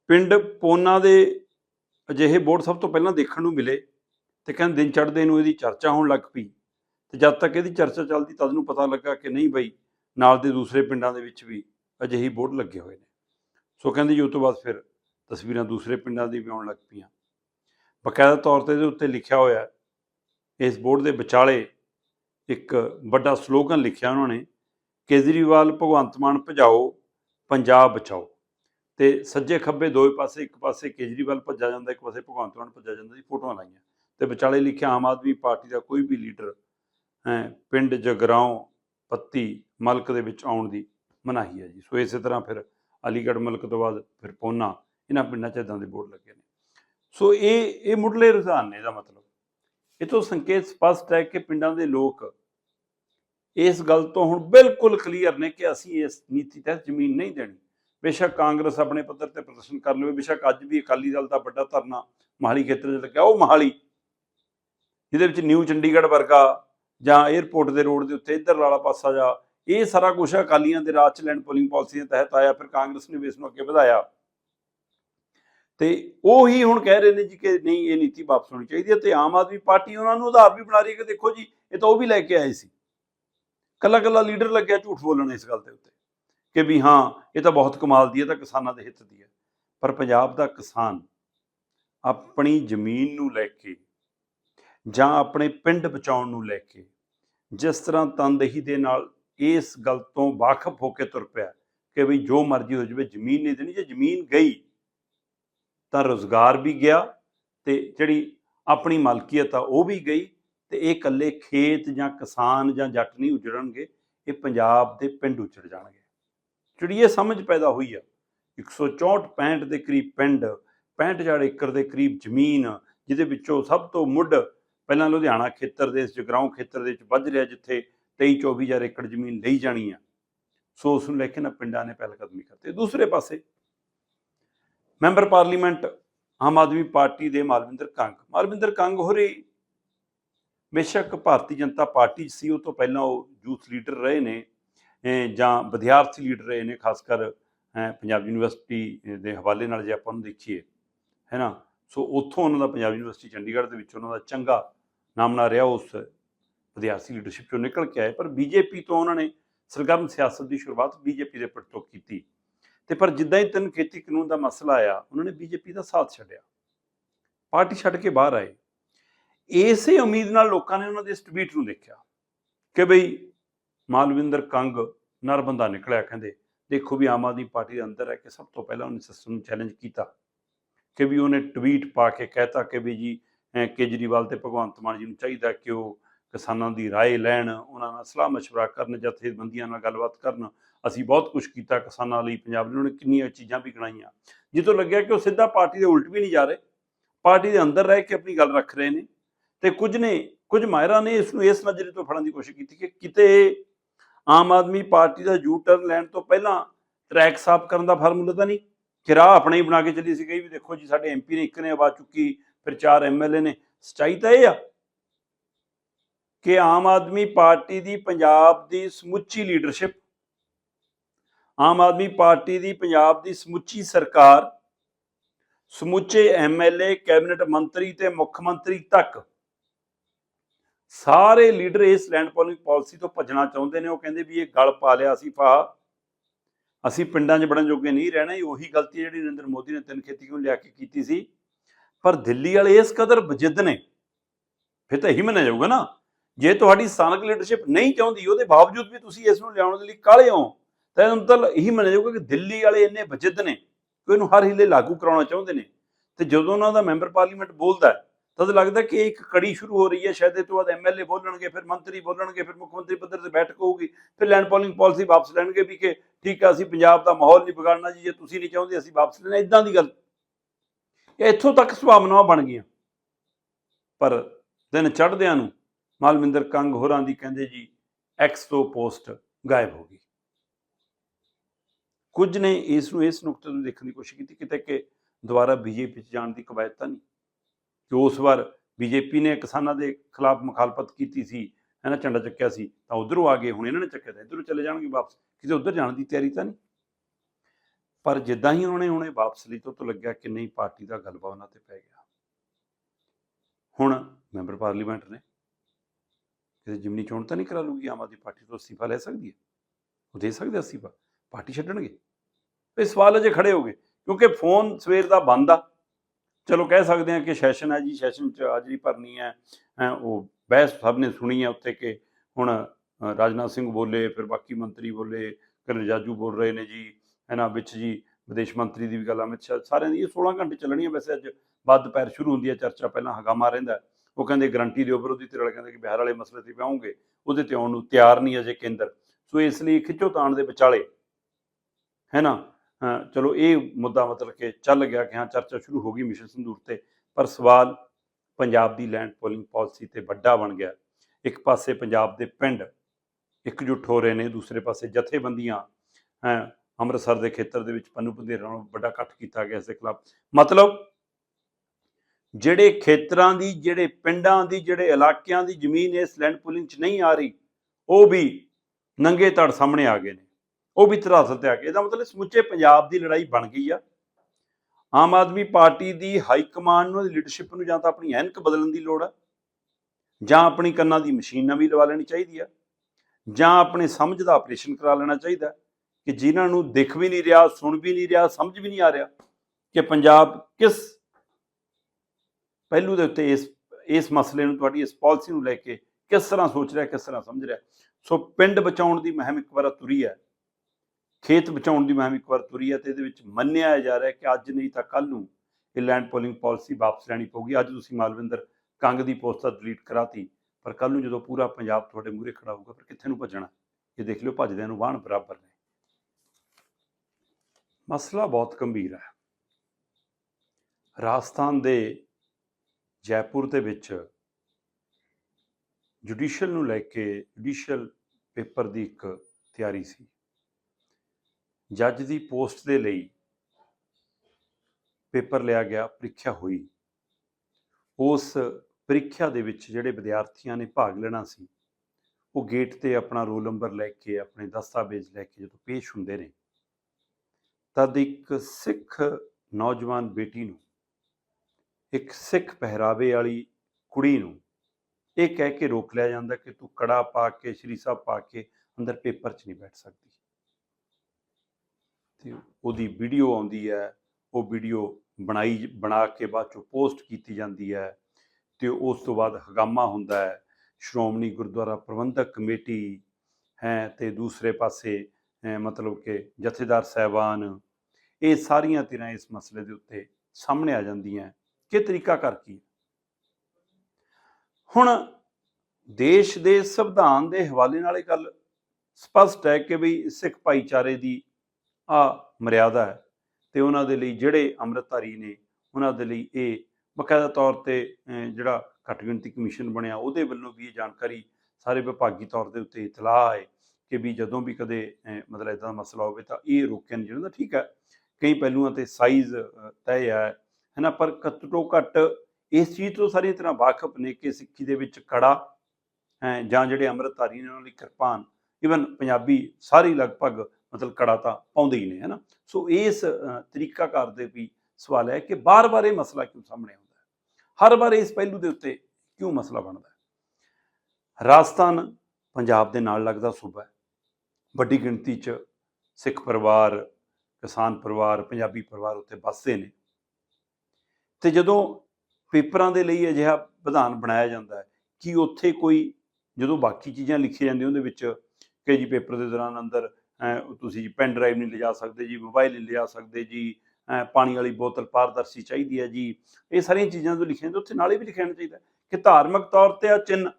ਪਿੰਡ ਪੋਨਾ ਦੇ ਅਜਿਹੇ ਬੋਰਡ ਸਭ ਤੋਂ ਪਹਿਲਾਂ ਦੇਖਣ ਨੂੰ ਮਿਲੇ ਤੇ ਕਹਿੰਦੇ ਦਿਨ ਚੜ੍ਹਦੇ ਨੂੰ ਇਹਦੀ ਚਰਚਾ ਹੋਣ ਲੱਗ ਪਈ ਤੇ ਜਦ ਤੱਕ ਇਹਦੀ ਚਰਚਾ ਚੱਲਦੀ ਤਦ ਨੂੰ ਪਤਾ ਲੱਗਾ ਕਿ ਨਹੀਂ ਬਈ, ਨਾਲ ਦੇ ਦੂਸਰੇ ਪਿੰਡਾਂ ਦੇ ਵਿੱਚ ਵੀ ਅਜਿਹੀ ਬੋਰਡ ਲੱਗੇ ਹੋਏ ਨੇ। ਸੋ ਕਹਿੰਦੇ ਜੀ ਉਸ ਤੋਂ ਬਾਅਦ ਫਿਰ ਤਸਵੀਰਾਂ ਦੂਸਰੇ ਪਿੰਡਾਂ ਦੀ ਵੀ ਆਉਣ ਲੱਗ ਪਈਆਂ। ਬਕਾਇਦਾ ਤੌਰ ਤੇ ਇਹਦੇ ਉੱਤੇ ਲਿਖਿਆ ਹੋਇਆ ਇਸ ਬੋਰਡ ਦੇ ਵਿਚਾਲੇ ਇੱਕ ਵੱਡਾ ਸਲੋਗਨ ਲਿਖਿਆ ਉਹਨਾਂ ਨੇ, ਕੇਜਰੀਵਾਲ, ਭਗਵੰਤ ਮਾਨ ਭਜਾਓ, ਪੰਜਾਬ ਬਚਾਓ। ਤੇ ਸੱਜੇ ਖੱਬੇ ਦੋਵੇਂ ਪਾਸੇ, ਇੱਕ ਪਾਸੇ ਕੇਜਰੀਵਾਲ ਭੱਜਾ ਜਾਂਦਾ, ਇੱਕ ਪਾਸੇ ਭਗਵੰਤ ਮਾਨ ਭੱਜਾ ਜਾਂਦਾ ਸੀ ਫੋਟੋਆਂ ਲਾਈਆਂ। ਤੇ ਵਿਚਾਲੇ ਲਿਖਿਆ, ਆਮ ਆਦਮੀ ਪਾਰਟੀ ਦਾ ਕੋਈ ਵੀ ਲੀਡਰ ਪਿੰਡ ਜਗਰਾਉਂ, ਪੱਤੀ, ਮਲਕ ਦੇ ਵਿੱਚ ਆਉਣ ਦੀ ਮਨਾਹੀ ਹੈ ਜੀ। ਸੋ ਇਸੇ ਤਰ੍ਹਾਂ ਫਿਰ ਅਲੀਗੜ੍ਹ ਮਲਕ ਤੋਂ ਬਾਅਦ ਫਿਰ ਪੋਨਾ, ਇਹਨਾਂ ਪਿੰਡਾਂ 'ਚ ਇਦਾਂ ਦੇ ਬੋਰਡ ਲੱਗੇ ਨੇ। ਸੋ ਇਹ ਇਹ ਮੁੱਢਲੇ ਰੁਝਾਨ ਨੇ ਇਹਦਾ ਮਤਲਬ। ਇਹ ਤੋਂ ਸੰਕੇਤ ਸਪਸ਼ਟ ਹੈ ਕਿ ਪਿੰਡਾਂ ਦੇ ਲੋਕ ਇਸ ਗੱਲ ਤੋਂ ਹੁਣ ਬਿਲਕੁਲ ਕਲੀਅਰ ਨੇ ਕਿ ਅਸੀਂ ਇਸ ਨੀਤੀ ਤਹਿਤ ਜ਼ਮੀਨ ਨਹੀਂ ਦੇਣੀ। ਬੇਸ਼ੱਕ ਕਾਂਗਰਸ ਆਪਣੇ ਪੱਧਰ ਤੇ ਪ੍ਰਦਰਸ਼ਨ ਕਰ ਲਵੇ, ਬੇਸ਼ੱਕ ਅੱਜ ਵੀ ਅਕਾਲੀ ਦਲ ਦਾ ਵੱਡਾ ਧਰਨਾ ਮਹਾਲੀ ਖੇਤਰ 'ਚ ਲੱਗਿਆ, ਉਹ ਮਹਾਲੀ, ਜਿਹਦੇ ਵਿੱਚ ਨਿਊ ਚੰਡੀਗੜ੍ਹ ਵਰਗਾ ਜਾਂ 에ਅਰਪੋਰਟ ਦੇ ਰੋਡ ਦੇ ਉੱਤੇ ਇੱਧਰ ਵਾਲਾ ਪਾਸਾ ਜਾ, ਇਹ ਸਾਰਾ ਕੁਝ ਅਕਾਲੀਆਂ ਦੇ ਰਾਜ ਚ ਲੈਂਡ ਪੋਲਿੰਗ ਪਾਲਿਸੀ ਦੇ ਤਹਿਤ ਆਇਆ, ਫਿਰ ਕਾਂਗਰਸ ਨੇ ਵੀ ਇਸ ਨੂੰ ਅੱਗੇ ਵਧਾਇਆ। ਤੇ ਉਹ ਹੀ ਹੁਣ ਕਹਿ ਰਹੇ ਨੇ ਜੀ ਕਿ ਨਹੀਂ, ਇਹ ਨੀਤੀ ਵਾਪਸ ਹੋਣੀ ਚਾਹੀਦੀ ਹੈ ਤੇ ਆਮ ਆਦਮੀ ਪਾਰਟੀ ਉਹਨਾਂ ਨੂੰ ਆਧਾਰ ਵੀ ਬਣਾ ਰਹੀ ਹੈ ਕਿ ਦੇਖੋ ਜੀ, ਇਹ ਤਾਂ ਉਹ ਵੀ ਲੈ ਕੇ ਆਏ ਸੀ। ਕੱਲਾ ਕੱਲਾ ਲੀਡਰ ਲੱਗਿਆ ਝੂਠ ਬੋਲਣ ਇਸ ਗੱਲ ਦੇ ਉੱਤੇ ਕਿ ਵੀ ਹਾਂ, ਇਹ ਤਾਂ ਬਹੁਤ ਕਮਾਲ ਦੀ ਹੈ ਤਾਂ ਕਿਸਾਨਾਂ ਦੇ ਹਿੱਤ ਦੀ ਹੈ। ਪਰ ਪੰਜਾਬ ਦਾ ਕਿਸਾਨ ਆਪਣੀ ਜ਼ਮੀਨ ਨੂੰ ਲੈ ਕੇ ਜਾਂ ਆਪਣੇ ਪਿੰਡ ਬਚਾਉਣ ਨੂੰ ਲੈ ਕੇ ਜਿਸ ਤਰ੍ਹਾਂ ਤਨਦੇਹੀ ਦੇ ਨਾਲ ਇਸ ਗੱਲ ਤੋਂ ਵਾਕਫ ਹੋ ਕੇ ਤੁਰ ਪਿਆ ਕਿ ਵੀ ਜੋ ਮਰਜ਼ੀ ਹੋ ਜਾਵੇ, ਜ਼ਮੀਨ ਨਹੀਂ ਦੇਣੀ, ਜੇ ਜ਼ਮੀਨ ਗਈ ਤਾਂ ਰੋਜ਼ਗਾਰ ਵੀ ਗਿਆ ਤੇ ਜਿਹੜੀ ਆਪਣੀ ਮਾਲਕੀਅਤ ਆ ਉਹ ਵੀ ਗਈ ਤੇ ਇਹ ਇਕੱਲੇ ਖੇਤ ਜਾਂ ਕਿਸਾਨ ਜਾਂ ਜੱਟ ਨਹੀਂ ਉਜੜਨਗੇ, ਇਹ ਪੰਜਾਬ ਦੇ ਪਿੰਡ ਉਜੜ ਜਾਣਗੇ। ਜਿਹੜੀ ਇਹ ਸਮਝ ਪੈਦਾ ਹੋਈ ਆ 164 65 ਦੇ ਕਰੀਬ ਪਿੰਡ 65 ਏਕੜ ਦੇ ਕਰੀਬ ਜ਼ਮੀਨ, ਜਿਹਦੇ ਵਿੱਚੋਂ ਸਭ ਤੋਂ ਮੁੱਢ ਪਹਿਲਾਂ ਲੁਧਿਆਣਾ ਖੇਤਰ ਦੇ ਜਗਰਾਉਂ ਖੇਤਰ ਦੇ ਵਿੱਚ ਵੱਜ ਰਿਹਾ ਜਿੱਥੇ 23 24000 ਏਕੜ ਜ਼ਮੀਨ ਲਈ ਜਾਣੀ ਆ। ਸੋ ਉਸ ਨੂੰ ਲੈ ਕੇ ਨਾ ਪਿੰਡਾਂ ਨੇ ਪਹਿਲ ਕਦਮੀ ਕਰਤੇ। ਦੂਸਰੇ ਪਾਸੇ member parliament Aam Aadmi party ਦੇ ਮਾਲਵਿੰਦਰ ਕੰਗ। ਮਾਲਵਿੰਦਰ ਕੰਗ ਹੋਰੀ ਬੇਸ਼ੱਕ ਭਾਰਤੀ ਜਨਤਾ ਪਾਰਟੀ 'ਚ ਸੀ, ਉਹ ਤੋਂ ਪਹਿਲਾਂ ਉਹ ਯੂਥ ਲੀਡਰ ਰਹੇ ਨੇ ਜਾਂ ਵਿਦਿਆਰਥੀ ਲੀਡਰ ਰਹੇ ਨੇ ਖਾਸ ਕਰ ਪੰਜਾਬ ਯੂਨੀਵਰਸਿਟੀ ਦੇ ਹਵਾਲੇ ਨਾਲ ਜੇ ਆਪਾਂ ਨੂੰ ਦੇਖੀਏ ਹੈ ਨਾ ਸੋ ਉੱਥੋਂ ਉਹਨਾਂ ਦਾ ਪੰਜਾਬ ਯੂਨੀਵਰਸਿਟੀ ਚੰਡੀਗੜ੍ਹ ਦੇ ਵਿੱਚ ਉਹਨਾਂ ਦਾ ਚੰਗਾ ਨਾਮਣਾ ਰਿਹਾ, ਉਸ ਵਿਦਿਆਰਥੀ ਲੀਡਰਸ਼ਿਪ ਚੋਂ ਨਿਕਲ ਕੇ ਆਏ, ਪਰ ਬੀਜੇਪੀ ਤੋਂ ਉਹਨਾਂ ਨੇ ਸਰਗਰਮ ਸਿਆਸਤ ਦੀ ਸ਼ੁਰੂਆਤ ਬੀਜੇਪੀ ਦੇ ਪਿੱਠ ਤੋਂ ਕੀਤੀ। ਤੇ ਪਰ ਜਿੱਦਾਂ ਹੀ ਤਿੰਨ ਖੇਤੀ ਕਾਨੂੰਨ ਦਾ ਮਸਲਾ ਆਇਆ ਉਹਨਾਂ ਨੇ ਬੀਜੇਪੀ ਦਾ ਸਾਥ ਛੱਡਿਆ ਪਾਰਟੀ ਛੱਡ ਕੇ ਬਾਹਰ ਆਏ ਇਸੇ ਉਮੀਦ ਨਾਲ ਲੋਕਾਂ ਨੇ ਉਹਨਾਂ ਦੇ ਇਸ ਟਵੀਟ ਨੂੰ ਦੇਖਿਆ ਕਿ ਬਈ ਮਾਲਵਿੰਦਰ ਕੰਗ ਨਰਬੰਦਾ ਨਿਕਲਿਆ ਕਹਿੰਦੇ ਦੇਖੋ ਵੀ ਆਮ ਆਦਮੀ ਪਾਰਟੀ ਦੇ ਅੰਦਰ ਹੈ ਕਿ ਸਭ ਤੋਂ ਪਹਿਲਾਂ ਉਹਨੇ ਸਿਸਟਮ ਨੂੰ ਚੈਲੰਜ ਕੀਤਾ ਕਿ ਵੀ ਉਹਨੇ ਟਵੀਟ ਪਾ ਕੇ ਕਹਿਤਾ ਕਿ ਵੀ ਜੀ ਅਹ ਕੇਜਰੀਵਾਲ ਤੇ ਭਗਵੰਤ ਮਾਨ ਜੀ ਨੂੰ ਚਾਹੀਦਾ ਕਿ ਉਹ ਕਿਸਾਨਾਂ ਦੀ رائے ਲੈਣ ਉਹਨਾਂ ਨਾਲ ਸਲਾਹ مشورہ ਕਰਨ ਜਥੇਬੰਦੀਆਂ ਨਾਲ ਗੱਲਬਾਤ ਕਰਨ ਅਸੀਂ ਬਹੁਤ ਕੁਝ ਕੀਤਾ ਕਿਸਾਨਾਂ ਲਈ, ਪੰਜਾਬ ਨੇ ਉਹਨੇ ਕਿੰਨੀਆਂ ਚੀਜ਼ਾਂ ਵੀ ਗਣਾਈਆਂ। ਜਿੱਦੋਂ ਲੱਗਿਆ ਕਿ ਉਹ ਸਿੱਧਾ ਪਾਰਟੀ ਦੇ ਉਲਟ ਵੀ ਨਹੀਂ ਜਾ ਰਹੇ, ਪਾਰਟੀ ਦੇ ਅੰਦਰ ਰਹਿ ਕੇ ਆਪਣੀ ਗੱਲ ਰੱਖ ਰਹੇ ਨੇ ਤੇ ਕੁਝ ਨੇ, ਕੁਝ ਮਾਹਿਰਾਂ ਨੇ ਇਸ ਨੂੰ ਇਸ ਨਜ਼ਰੇ ਤੋਂ ਫੜਨ ਦੀ ਕੋਸ਼ਿਸ਼ ਕੀਤੀ ਕਿ ਕਿਤੇ ਆਮ ਆਦਮੀ ਪਾਰਟੀ ਦਾ ਯੂ ਟਰਨ ਲੈਣ ਤੋਂ ਪਹਿਲਾਂ ਟਰੈਕ ਸਾਫ਼ ਕਰਨ ਦਾ ਫਾਰਮੂਲਾ ਤਾਂ ਨਹੀਂ ਕਿ ਰਾਹ ਆਪਣਾ ਹੀ ਬਣਾ ਕੇ ਚੱਲੀ ਸੀ ਗਈ ਵੀ ਦੇਖੋ ਜੀ ਸਾਡੇ ਐਮਪੀ ਨੇ ਇੱਕ ਨੇ ਆਵਾਜ਼ ਚੁੱਕੀ, ਫਿਰ ਚਾਰ ਐਮਐਲਏ ਨੇ। ਸਚਾਈ ਤਾਂ ਇਹ ਆ ਕਿ ਆਮ ਆਦਮੀ ਪਾਰਟੀ ਦੀ ਪੰਜਾਬ ਦੀ ਸਮੁੱਚੀ ਲੀਡਰਸ਼ਿਪ ਆਮ ਆਦਮੀ ਪਾਰਟੀ ਦੀ ਪੰਜਾਬ ਦੀ ਸਮੁੱਚੀ ਸਰਕਾਰ, ਸਮੁੱਚੇ ਐਮਐਲਏ ਕੈਬਨਿਟ ਮੰਤਰੀ ਤੇ ਮੁੱਖ ਮੰਤਰੀ ਤੱਕ ਸਾਰੇ ਲੀਡਰ ਇਸ ਲੈਂਡ ਪੋਲਿੰਗ ਪਾਲਿਸੀ ਤੋਂ ਭੱਜਣਾ ਚਾਹੁੰਦੇ ਨੇ। ਉਹ ਕਹਿੰਦੇ ਵੀ ਇਹ ਗਲ ਪਾ ਲਿਆ ਸੀ ਫਾ ਅਸੀਂ ਪਿੰਡਾਂ 'ਚ ਬੜਨ ਜੋਗੇ ਨਹੀਂ ਰਹਿਣਾ। ਇਹ ਉਹੀ ਗਲਤੀ ਜਿਹੜੀ ਨਰਿੰਦਰ ਮੋਦੀ ਨੇ ਤਿੰਨ ਖੇਤੀ ਨੂੰ ਲਿਆ ਕੇ ਕੀਤੀ ਸੀ। ਪਰ ਦਿੱਲੀ ਵਾਲੇ ਇਸ ਕਦਰ ਬਜਿੱਦ ਨੇ। ਫਿਰ ਤਾਂ ਇਹੀ ਮੰਨਿਆ ਜਾਊਗਾ ਨਾ। ਜੇ ਤੁਹਾਡੀ ਸਥਾਨਕ ਲੀਡਰਸ਼ਿਪ ਨਹੀਂ ਚਾਹੁੰਦੀ, ਉਹਦੇ ਬਾਵਜੂਦ ਵੀ ਤੁਸੀਂ ਇਸ ਨੂੰ ਲਿਆਉਣ ਦੇ ਲਈ ਕਾਹਲੇ ਹੋ। ਤਾਂ ਇਹਦਾ ਤਾਂ ਇਹੀ ਮੰਨਿਆ ਜਾਊਗਾ ਕਿ ਦਿੱਲੀ ਵਾਲੇ ਇੰਨੇ ਬਜਿੱਦ ਨੇ ਕਿ ਇਹਨੂੰ ਹਰ ਹਿੱਲੇ ਲਾਗੂ ਕਰਾਉਣਾ ਚਾਹੁੰਦੇ ਨੇ। ਤੇ ਜਦੋਂ ਉਹਨਾਂ ਦਾ ਮੈਂਬਰ ਪਾਰਲੀਮੈਂਟ ਬੋਲਦਾ ਹੈ, ਤਦ ਲੱਗਦਾ ਕਿ ਇੱਕ ਕੜੀ ਸ਼ੁਰੂ ਹੋ ਰਹੀ ਹੈ ਸ਼ਾਇਦ ਇਹ ਤੋਂ ਬਾਅਦ ਐਮਐਲਏ ਬੋਲਣਗੇ ਫਿਰ ਮੰਤਰੀ ਬੋਲਣਗੇ ਫਿਰ ਮੁੱਖ ਮੰਤਰੀ ਪੱਧਰ ਤੇ ਬੈਠਕ ਹੋਊਗੀ ਫਿਰ ਲੈਂਡ ਪੋਲਿੰਗ ਪਾਲਿਸੀ ਵਾਪਸ ਲੈਣਗੇ ਵੀ ਕਿ ਠੀਕ ਆ ਅਸੀਂ ਪੰਜਾਬ ਦਾ ਮਾਹੌਲ ਨਹੀਂ ਵਿਗਾੜਨਾ ਜੀ ਜੇ ਤੁਸੀਂ ਨਹੀਂ ਚਾਹੁੰਦੇ ਅਸੀਂ ਵਾਪਸ ਲੈਣਾ ਇਦਾਂ ਦੀ ਗੱਲ। ਇਹ ਇੱਥੋਂ ਤੱਕ ਸੁਭਾਵਨਾਵਾਂ ਬਣ ਗਈਆਂ। ਪਰ ਦਿਨ ਚੜ੍ਹਦਿਆਂ ਨੂੰ ਮਾਲਵਿੰਦਰ ਕੰਗ ਹੋਰਾਂ ਦੀ ਕਹਿੰਦੇ ਜੀ ਐਕਸ ਤੋਂ ਪੋਸਟ ਗਾਇਬ ਹੋ ਗਈ। ਕੁਝ ਨੇ ਇਸ ਨੂੰ, ਇਸ ਨੁਕਤੇ ਤੋਂ ਦੇਖਣ ਦੀ ਕੋਸ਼ਿਸ਼ ਕੀਤੀ, ਕਿਤੇ ਕਿ ਦੁਬਾਰਾ ਬੀਜੇਪੀ 'ਚ ਜਾਣ ਦੀ ਕਵਾਇਤ ਤਾਂ ਨਹੀਂ। ਕਿ ਉਸ ਵਾਰ ਬੀਜੇਪੀ ਨੇ ਕਿਸਾਨਾਂ ਦੇ ਖਿਲਾਫ ਮੁਖਾਲਫਤ ਕੀਤੀ ਸੀ ਇਹਨਾਂ ਝੰਡਾ ਚੱਕਿਆ ਸੀ, ਤਾਂ ਉਧਰੋਂ ਆ ਗਏ, ਹੁਣ ਇਹਨਾਂ ਨੇ ਚੱਕਿਆ ਤਾਂ ਇਧਰੋਂ ਚਲੇ ਜਾਣਗੇ ਵਾਪਸ, ਕਿਤੇ ਉਧਰ ਜਾਣ ਦੀ ਤਿਆਰੀ ਤਾਂ ਨਹੀਂ। ਪਰ ਜਿੱਦਾਂ ਹੀ ਉਹਨਾਂ ਨੇ ਹੁਣੇ ਵਾਪਸ ਲਈ ਤੋਂ ਤੋਂ ਲੱਗਿਆ ਕਿ ਨਹੀਂ, ਪਾਰਟੀ ਦਾ ਗਲਬਾ ਉਹਨਾਂ ਤੇ ਪੈ ਗਿਆ। ਹੁਣ ਮੈਂਬਰ ਪਾਰਲੀਮੈਂਟ ਨੇ ਕਿਤੇ ਜਿਮਨੀ ਚੋਣ ਤਾਂ ਨਹੀਂ ਕਰਾ ਲੂਗੀ, ਆਮ ਆਦਮੀ ਪਾਰਟੀ ਤੋਂ ਅਸਤੀਫਾ ਲੈ ਸਕਦੀ ਹੈ? ਉਹ ਦੇ ਸਕਦੇ ਅਸਤੀਫਾ? ਪਾਰਟੀ ਛੱਡਣਗੇ? ਇਹ ਸਵਾਲ ਅਜੇ ਖੜੇ ਹੋ ਗਏ, ਕਿਉਂਕਿ ਫੋਨ ਸਵੇਰ ਦਾ ਬੰਦ ਆ। ਚਲੋ ਕਹਿ ਸਕਦੇ ਆ ਕਿ ਸੈਸ਼ਨ ਹੈ ਜੀ, ਸੈਸ਼ਨ ਚ ਹਾਜ਼ਰੀ ਭਰਨੀ ਹੈ ਉਹ ਬਹਿਸ ਸਭ ਨੇ ਸੁਣੀ ਹੈ ਉੱਥੇ ਕਿ ਹੁਣ ਰਾਜਨਾਥ ਸਿੰਘ ਬੋਲੇ, ਫਿਰ ਬਾਕੀ ਮੰਤਰੀ ਬੋਲੇ ਫਿਰ ਜਾਜੂ ਬੋਲ ਰਹੇ ਨੇ ਜੀ ਇਹਨਾਂ ਵਿੱਚ ਜੀ, ਵਿਦੇਸ਼ ਮੰਤਰੀ ਦੀ ਵੀ ਗੱਲ, ਅਮਿਤ ਸ਼ਾਹ, ਸਾਰਿਆਂ ਦੀ ਇਹ 16 ਘੰਟੇ ਚੱਲਣੀ ਹੈ ਵੈਸੇ ਅੱਜ, ਬਾਅਦ ਦੁਪਹਿਰ ਸ਼ੁਰੂ ਹੁੰਦੀ ਹੈ, ਚਰਚਾ ਪਹਿਲਾਂ ਹਗਾਮਾ ਰਹਿੰਦਾ ਉਹ ਕਹਿੰਦੇ ਗਰੰਟੀ ਦਿਓ ਵਿਰੋਧੀ ਧਿਰ ਵਾਲੇ ਕਹਿੰਦੇ ਕਿ ਬਿਹਾਰ ਵਾਲੇ ਮਸਲੇ ਤੇ ਪਾਉਂਗੇ ਉਹਦੇ ਤੇ ਆਉਣ ਨੂੰ ਤਿਆਰ ਨਹੀਂ ਅਜੇ ਕੇਂਦਰ। ਸੋ ਇਸ ਲਈ ਖਿੱਚੋ ਤਾਣ ਦੇ ਵਿਚਾਲੇ ਹੈ ਨਾ? ਚਲੋ ਇਹ ਮੁੱਦਾ ਮਤਲਬ ਕਿ ਚੱਲ ਗਿਆ ਕਿ ਹਾਂ, ਚਰਚਾ ਸ਼ੁਰੂ ਹੋ ਗਈ ਮਿਸ਼ਨ ਸੰਦੂਰ ਤੇ, ਪਰ ਸਵਾਲ ਪੰਜਾਬ ਦੀ ਲੈਂਡ ਪੋਲਿੰਗ ਪਾਲਿਸੀ ਤੇ ਵੱਡਾ ਬਣ ਗਿਆ। ਇੱਕ ਪਾਸੇ ਪੰਜਾਬ ਦੇ ਪਿੰਡ ਇਕਜੁੱਟ ਹੋ ਰਹੇ ਨੇ, ਦੂਸਰੇ ਪਾਸੇ ਜਥੇਬੰਦੀਆਂ, ਹੈ, ਅੰਮ੍ਰਿਤਸਰ ਦੇ ਖੇਤਰ ਦੇ ਵਿੱਚ ਪੰਨੂ ਪੰਧੇਰਾਂ ਨੂੰ ਵੱਡਾ ਇਕੱਠ ਕੀਤਾ ਗਿਆ ਇਸ ਦੇ ਖਿਲਾਫ। ਮਤਲਬ ਜਿਹੜੇ ਖੇਤਰਾਂ ਦੀ, ਜਿਹੜੇ ਪਿੰਡਾਂ ਦੀ, ਜਿਹੜੇ ਇਲਾਕਿਆਂ ਦੀ ਜ਼ਮੀਨ ਇਸ ਲੈਂਡ ਪੂਲਿੰਗ 'ਚ ਨਹੀਂ ਆ ਰਹੀ, ਉਹ ਵੀ ਨੰਗੇ ਧੜ ਸਾਹਮਣੇ ਆ ਗਏ ਨੇ। ਉਹ ਵੀ ਧਰਾਤਲ ਤੇ ਆ ਗਏ। ਇਹਦਾ ਮਤਲਬ ਸਮੁੱਚੇ ਪੰਜਾਬ ਦੀ ਲੜਾਈ ਬਣ ਗਈ ਆ। ਆਮ ਆਦਮੀ ਪਾਰਟੀ ਦੀ ਹਾਈ ਕਮਾਂਡ ਨੂੰ ਲੀਡਰਸ਼ਿਪ ਨੂੰ ਜਾਂ ਤਾਂ ਆਪਣੀ ਐਨਕ ਬਦਲਣ ਦੀ ਲੋੜ ਆ, ਜਾਂ ਆਪਣੀ ਕੰਨਾਂ ਦੀ ਮਸ਼ੀਨ ਨਵੀਂ ਲਵਾ ਲੈਣੀ ਚਾਹੀਦੀ ਆ, ਜਾਂ ਆਪਣੇ ਸਮਝ ਦਾ ਆਪਰੇਸ਼ਨ ਕਰਾ ਲੈਣਾ ਚਾਹੀਦਾ ਕਿ ਜਿਨ੍ਹਾਂ ਨੂੰ ਦਿਖ ਵੀ ਨਹੀਂ ਰਿਹਾ, ਸੁਣ ਵੀ ਨਹੀਂ ਰਿਹਾ, ਸਮਝ ਵੀ ਨਹੀਂ ਆ ਰਿਹਾ ਕਿ ਪੰਜਾਬ ਕਿਸ ਪਹਿਲੂ ਦੇ ਉੱਤੇ ਇਸ ਇਸ ਮਸਲੇ ਨੂੰ, ਤੁਹਾਡੀ ਇਸ ਪਾਲਿਸੀ ਨੂੰ ਲੈ ਕੇ ਕਿਸ ਤਰ੍ਹਾਂ ਸੋਚ ਰਿਹਾ, ਕਿਸ ਤਰ੍ਹਾਂ ਸਮਝ ਰਿਹਾ। ਸੋ ਪਿੰਡ ਬਚਾਉਣ ਦੀ ਮਹਿਮ ਇੱਕ ਵਾਰ ਤੁਰੀ ਹੈ। ਖੇਤ ਬਚਾਉਣ ਦੀ ਮੁਹਿੰਮ ਇੱਕ ਵਾਰ ਤੁਰੀ ਹੈ ਤੇ ਇਹਦੇ ਵਿੱਚ ਮੰਨਿਆ ਜਾ ਰਿਹਾ ਕਿ ਅੱਜ ਨਹੀਂ ਤਾਂ ਕੱਲ ਨੂੰ ਇਹ ਲੈਂਡ ਪੋਲਿੰਗ ਪਾਲਿਸੀ ਵਾਪਸ ਲੈਣੀ ਪਊਗੀ। ਅੱਜ ਤੁਸੀਂ ਮਾਲਵਿੰਦਰ ਕੰਗ ਦੀ ਪੋਸਟ ਤਾਂ ਡਿਲੀਟ ਕਰਾਤੀ, ਪਰ ਕੱਲ ਨੂੰ ਜਦੋਂ ਪੂਰਾ ਪੰਜਾਬ ਤੁਹਾਡੇ ਮੂਹਰੇ ਖੜਾ ਹੋਊਗਾ ਪਰ ਕਿੱਥੇ ਨੂੰ ਭੱਜਣਾ? ਇਹ ਦੇਖ ਲਿਓ, ਭੱਜਦਿਆਂ ਨੂੰ ਵਾਹਣ ਬਰਾਬਰ ਨੇ। ਮਸਲਾ ਬਹੁਤ ਗੰਭੀਰ ਹੈ। ਰਾਜਸਥਾਨ ਦੇ ਜੈਪੁਰ ਦੇ ਵਿੱਚ ਜੁਡੀਸ਼ੀਅਲ ਨੂੰ ਲੈ ਕੇ ਜੁਡੀਸ਼ੀਅਲ ਪੇਪਰ ਦੀ ਇੱਕ ਤਿਆਰੀ ਸੀ। ਜੱਜ ਦੀ ਪੋਸਟ ਦੇ ਲਈ ਪੇਪਰ ਲਿਆ ਗਿਆ, ਪ੍ਰੀਖਿਆ ਹੋਈ। ਉਸ ਪ੍ਰੀਖਿਆ ਦੇ ਵਿੱਚ ਜਿਹੜੇ ਵਿਦਿਆਰਥੀਆਂ ਨੇ ਭਾਗ ਲੈਣਾ ਸੀ, ਉਹ ਗੇਟ ਤੇ ਆਪਣਾ ਰੋਲ ਨੰਬਰ ਲੈ ਕੇ, ਆਪਣੇ ਦਸਤਾਵੇਜ਼ ਲੈ ਕੇ ਜਦੋਂ ਪੇਸ਼ ਹੁੰਦੇ ਨੇ, ਤਦ ਇੱਕ ਸਿੱਖ ਨੌਜਵਾਨ ਬੇਟੀ ਨੂੰ, ਇੱਕ ਸਿੱਖ ਪਹਿਰਾਵੇ ਵਾਲੀ ਕੁੜੀ ਨੂੰ ਇਹ ਕਹਿ ਕੇ ਰੋਕ ਲਿਆ ਜਾਂਦਾ ਕਿ ਤੂੰ ਕੜਾ ਪਾ ਕੇ ਸ਼੍ਰੀ ਸਾਹਿਬ ਪਾ ਕੇ ਅੰਦਰ ਪੇਪਰ 'ਚ ਨਹੀਂ ਬੈਠ ਸਕਦੀ। ਤੇ ਉਹਦੀ ਵੀਡੀਓ ਆਉਂਦੀ ਹੈ, ਉਹ ਵੀਡੀਓ ਬਣਾਈ, ਬਣਾ ਕੇ ਬਾਅਦ ਚੋਂ ਪੋਸਟ ਕੀਤੀ ਜਾਂਦੀ ਹੈ ਤੇ ਉਸ ਤੋਂ ਬਾਅਦ ਹਗਾਮਾ ਹੁੰਦਾ ਹੈ, ਸ਼੍ਰੋਮਣੀ ਗੁਰਦੁਆਰਾ ਪ੍ਰਬੰਧਕ ਕਮੇਟੀ ਹੈ ਤੇ ਦੂਸਰੇ ਪਾਸੇ ਮਤਲਬ ਕਿ ਜਥੇਦਾਰ ਸਹਿਬਾਨ, ਇਹ ਸਾਰੀਆਂ ਧਿਰਾਂ ਇਸ ਮਸਲੇ ਦੇ ਉੱਤੇ ਸਾਹਮਣੇ ਆ ਜਾਂਦੀਆਂ ਕਿ ਤਰੀਕਾ ਕਰ ਕੀ ਹੁਣ ਦੇਸ਼ ਦੇ ਸੰਵਿਧਾਨ ਦੇ ਹਵਾਲੇ ਨਾਲ ਇਹ ਗੱਲ ਸਪਸ਼ਟ ਹੈ ਕਿ ਵੀ ਸਿੱਖ ਭਾਈਚਾਰੇ ਦੀ ਆ ਮਰਿਆਦਾ ਹੈ ਤੇ ਉਹਨਾਂ ਦੇ ਲਈ ਜਿਹੜੇ ਅੰਮ੍ਰਿਤਧਾਰੀ ਨੇ ਉਹਨਾਂ ਦੇ ਲਈ ਇਹ ਬਕਾਇਦਾ ਤੌਰ ਤੇ ਜਿਹੜਾ ਘੱਟ ਗਿਣਤੀ ਕਮਿਸ਼ਨ ਬਣਿਆ ਉਹਦੇ ਵੱਲੋਂ ਵੀ ਇਹ ਜਾਣਕਾਰੀ ਸਾਰੇ ਵਿਭਾਗੀ ਤੌਰ ਦੇ ਉੱਤੇ ਇਤਲਾਹ ਹੈ ਕਿ ਵੀ ਜਦੋਂ ਵੀ ਕਦੇ ਮਤਲਬ ਇਦਾਂ ਦਾ ਮਸਲਾ ਹੋਵੇ ਤਾਂ ਇਹ ਰੋਕਿਆ ਨਹੀਂ ਜਾਂਦਾ। ਠੀਕ ਹੈ, ਕਈ ਪਹਿਲੂਆਂ ਤੇ ਸਾਈਜ਼ ਤੈਅ ਹੈ, ਹੈਨਾ, ਪਰ ਘੱਟੋ ਘੱਟ ਇਸ ਚੀਜ਼ ਤੋਂ ਸਾਰੀ ਤਰ੍ਹਾਂ ਵਾਕਫ ਨੇ ਕਿ ਸਿੱਖੀ ਦੇ ਵਿੱਚ ਕੜਾ ਜਾਂ ਜਿਹੜੇ ਅੰਮ੍ਰਿਤਧਾਰੀ ਨੇ ਉਹਨਾਂ ਲਈ ਕਿਰਪਾਨ ਇਵਨ ਪੰਜਾਬੀ ਸਾਰੀ ਲਗਭਗ ਮਤਲਬ ਕੜਾ ਤਾਂ ਪਾਉਂਦੇ ਹੀ ਨੇ ਹੈਨਾ ਸੋ ਇਸ ਤਰੀਕਾਕਾਰ ਦੇ ਵੀ ਸਵਾਲ ਹੈ ਕਿ ਬਾਰ-ਬਾਰ ਇਹ ਮਸਲਾ ਕਿਉਂ ਸਾਹਮਣੇ ਆਉਂਦਾ ਹੈ? ਹਰ ਵਾਰ ਇਸ ਪਹਿਲੂ ਦੇ ਉੱਤੇ ਕਿਉਂ ਮਸਲਾ ਬਣਦਾ ਹੈ? ਰਾਜਸਥਾਨ ਪੰਜਾਬ ਦੇ ਨਾਲ ਲੱਗਦਾ ਸੂਬਾ ਹੈ। ਵੱਡੀ ਗਿਣਤੀ 'ਚ ਸਿੱਖ ਪਰਿਵਾਰ, ਕਿਸਾਨ ਪਰਿਵਾਰ, ਪੰਜਾਬੀ ਪਰਿਵਾਰ ਉੱਤੇ ਵੱਸਦੇ ਨੇ। ਤੇ ਜਦੋਂ ਪੇਪਰਾਂ ਦੇ ਲਈ ਅਜਿਹਾ ਵਿਧਾਨ ਬਣਾਇਆ ਜਾਂਦਾ ਹੈ ਕਿ ਉੱਥੇ ਕੋਈ, ਜਦੋਂ ਬਾਕੀ ਚੀਜ਼ਾਂ ਲਿਖੀਆਂ ਜਾਂਦੀਆਂ ਉਹਦੇ ਵਿੱਚ ਕਿ ਜੀ ਪੇਪਰ ਦੇ ਦੌਰਾਨ ਅੰਦਰ ਤੁਸੀਂ ਪੈਨ ਡਰਾਈਵ ਨਹੀਂ ਲਿਜਾ ਸਕਦੇ ਜੀ ਮੋਬਾਈਲ ਨਹੀਂ ਲਿਜਾ ਸਕਦੇ ਜੀ ਅਹ, ਪਾਣੀ ਵਾਲੀ ਬੋਤਲ ਪਾਰਦਰਸ਼ੀ ਚਾਹੀਦੀ ਹੈ ਜੀ। ਇਹ ਸਾਰੀਆਂ ਚੀਜ਼ਾਂ ਜੋ ਲਿਖੀਆਂ ਹੁੰਦੀਆਂ ਉੱਥੇ ਨਾਲੇ ਵੀ ਲਿਖਿਆ ਹੋਣਾ ਚਾਹੀਦਾ ਕਿ ਧਾਰਮਿਕ ਤੌਰ ਤੇ ਆ ਚਿੰਨ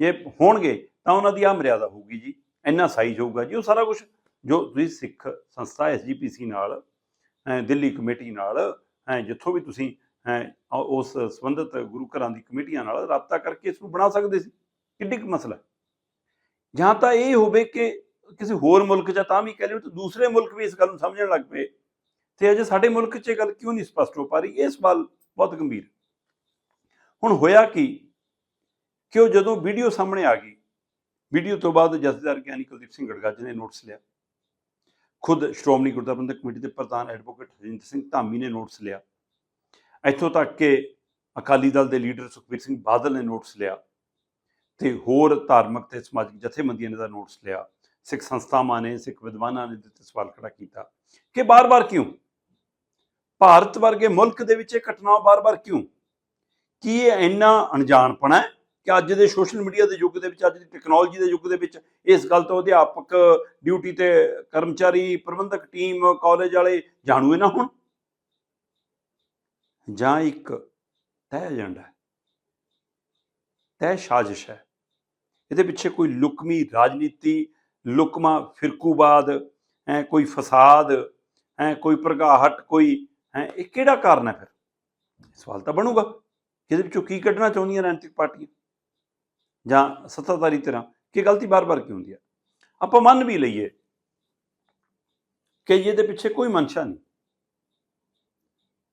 ਜੇ ਹੋਣਗੇ ਤਾਂ ਉਹਨਾਂ ਦੀ ਆ ਮਰਿਆਦਾ ਹੋਊਗੀ ਜੀ ਇੰਨਾ ਸਾਈਜ਼ ਹੋਊਗਾ ਜੀ ਉਹ ਸਾਰਾ ਕੁਝ ਜੋ ਤੁਸੀਂ ਸਿੱਖ ਸੰਸਥਾ ਐਸਜੀਪੀਸੀ ਨਾਲ ਦਿੱਲੀ ਕਮੇਟੀ ਨਾਲ ਅਹ, ਜਿੱਥੋਂ ਵੀ ਤੁਸੀਂ ਅਹ, ਉਸ ਸੰਬੰਧਿਤ ਗੁਰੂ ਘਰਾਂ ਦੀ ਕਮੇਟੀਆਂ ਨਾਲ ਰਾਬਤਾ ਕਰਕੇ ਇਸ ਨੂੰ ਬਣਾ ਸਕਦੇ ਸੀ। ਕਿੱਡੀ ਕੁ ਮਸਲਾ ਜਾਂ ਤਾਂ ਇਹ ਹੋਵੇ ਕਿ ਕਿਸੇ ਹੋਰ ਮੁਲਕ 'ਚ ਤਾਂ ਵੀ ਕਹਿ ਲਿਓ ਤਾਂ ਦੂਸਰੇ ਮੁਲਕ ਵੀ ਇਸ ਗੱਲ ਨੂੰ ਸਮਝਣ ਲੱਗ ਪਏ। ਤੇ ਅਜੇ ਸਾਡੇ ਮੁਲਕ 'ਚ ਇਹ ਗੱਲ ਕਿਉਂ ਨਹੀਂ ਸਪਸ਼ਟ ਹੋ ਪਾ ਰਹੀ? ਇਹ ਸਵਾਲ ਬਹੁਤ ਗੰਭੀਰ। ਹੁਣ ਹੋਇਆ ਕੀ ਕਿ ਉਹ ਜਦੋਂ ਵੀਡੀਓ ਸਾਹਮਣੇ ਆ ਗਈ, ਵੀਡੀਓ ਤੋਂ ਬਾਅਦ ਜਥੇਦਾਰ ਗਿਆਨੀ ਕੁਲਦੀਪ ਸਿੰਘ ਗੜਗੱਜ ਨੇ ਨੋਟਿਸ ਲਿਆ। ਖੁਦ ਸ਼੍ਰੋਮਣੀ ਗੁਰਦੁਆਰਾ ਪ੍ਰਬੰਧਕ ਕਮੇਟੀ ਦੇ ਪ੍ਰਧਾਨ ਐਡਵੋਕੇਟ ਹਰਜਿੰਦਰ ਸਿੰਘ ਧਾਮੀ ਨੇ ਨੋਟਿਸ ਲਿਆ। ਇੱਥੋਂ ਤੱਕ ਕਿ ਅਕਾਲੀ ਦਲ ਦੇ ਲੀਡਰ ਸੁਖਬੀਰ ਸਿੰਘ ਬਾਦਲ ਨੇ ਨੋਟਿਸ ਲਿਆ। ਤੇ ਹੋਰ ਧਾਰਮਿਕ ਤੇ ਸਮਾਜਿਕ ਜਥੇਬੰਦੀਆਂ ਨੇ ਦਾ ਨੋਟਿਸ ਲਿਆ। ਸਿੱਖ ਸੰਸਥਾਵਾਂ ਨੇ, ਸਿੱਖ ਵਿਦਵਾਨਾਂ ਨੇ ਦਿੱਤੇ ਸਵਾਲ ਖੜਾ ਕੀਤਾ ਕਿ ਬਾਰ-ਬਾਰ ਕਿਉਂ? ਭਾਰਤ ਵਰਗੇ ਮੁਲਕ ਦੇ ਵਿੱਚ ਇਹ ਘਟਨਾਵਾਂ ਬਾਰ-ਬਾਰ ਕਿਉਂ? ਕੀ ਇਹ ਇੰਨਾ ਅਣਜਾਣਪਣਾ ਹੈ ਕਿ ਅੱਜ ਦੇ ਸੋਸ਼ਲ ਮੀਡੀਆ ਦੇ ਯੁੱਗ ਦੇ ਵਿੱਚ, ਅੱਜ ਦੀ ਟੈਕਨੋਲੋਜੀ ਦੇ ਯੁੱਗ ਦੇ ਵਿੱਚ ਇਸ ਗੱਲ ਤੋਂ ਅਧਿਆਪਕ, ਡਿਊਟੀ ਤੇ ਕਰਮਚਾਰੀ, ਪ੍ਰਬੰਧਕ ਟੀਮ, ਕਾਲਜ ਵਾਲੇ ਜਾਣੂ ਨਾ ਹੁਣ? ਜਾਂ ਇੱਕ ਤੈਅ ਏਜੰਡਾ ਹੈ? ਤੈਅ ਸਾਜ਼ਿਸ਼ ਹੈ। ਇਹਦੇ ਪਿੱਛੇ ਕੋਈ ਲੁਕਮੀ ਰਾਜਨੀਤੀ ਲੁਕਮਾ ਫਿਰਕੂਬਾਦ ਹੈ, ਕੋਈ ਫਸਾਦ, ਹੈ, ਕੋਈ ਪ੍ਰਗਾਹਟ ਕੋਈ, ਹੈ, ਇਹ ਕਿਹੜਾ ਕਾਰਨ ਹੈ ਫਿਰ? ਸਵਾਲ ਤਾਂ ਬਣੂਗਾ। ਇਹਦੇ ਵਿੱਚੋਂ ਕੀ ਕੱਢਣਾ ਚਾਹੁੰਦੀਆਂ ਰਾਜਨੀਤਿਕ ਪਾਰਟੀਆਂ? ਜਾਂ ਸੱਤਾਧਾਰੀ ਤਰ੍ਹਾਂ ਕਿ ਗਲਤੀ ਬਾਰ-ਬਾਰ ਕਿਉਂ ਹੁੰਦੀ ਹੈ? ਆਪਾਂ ਮੰਨ ਵੀ ਲਈਏ ਕਿ ਇਹਦੇ ਪਿੱਛੇ ਕੋਈ ਮਨਸ਼ਾ ਨਹੀਂ।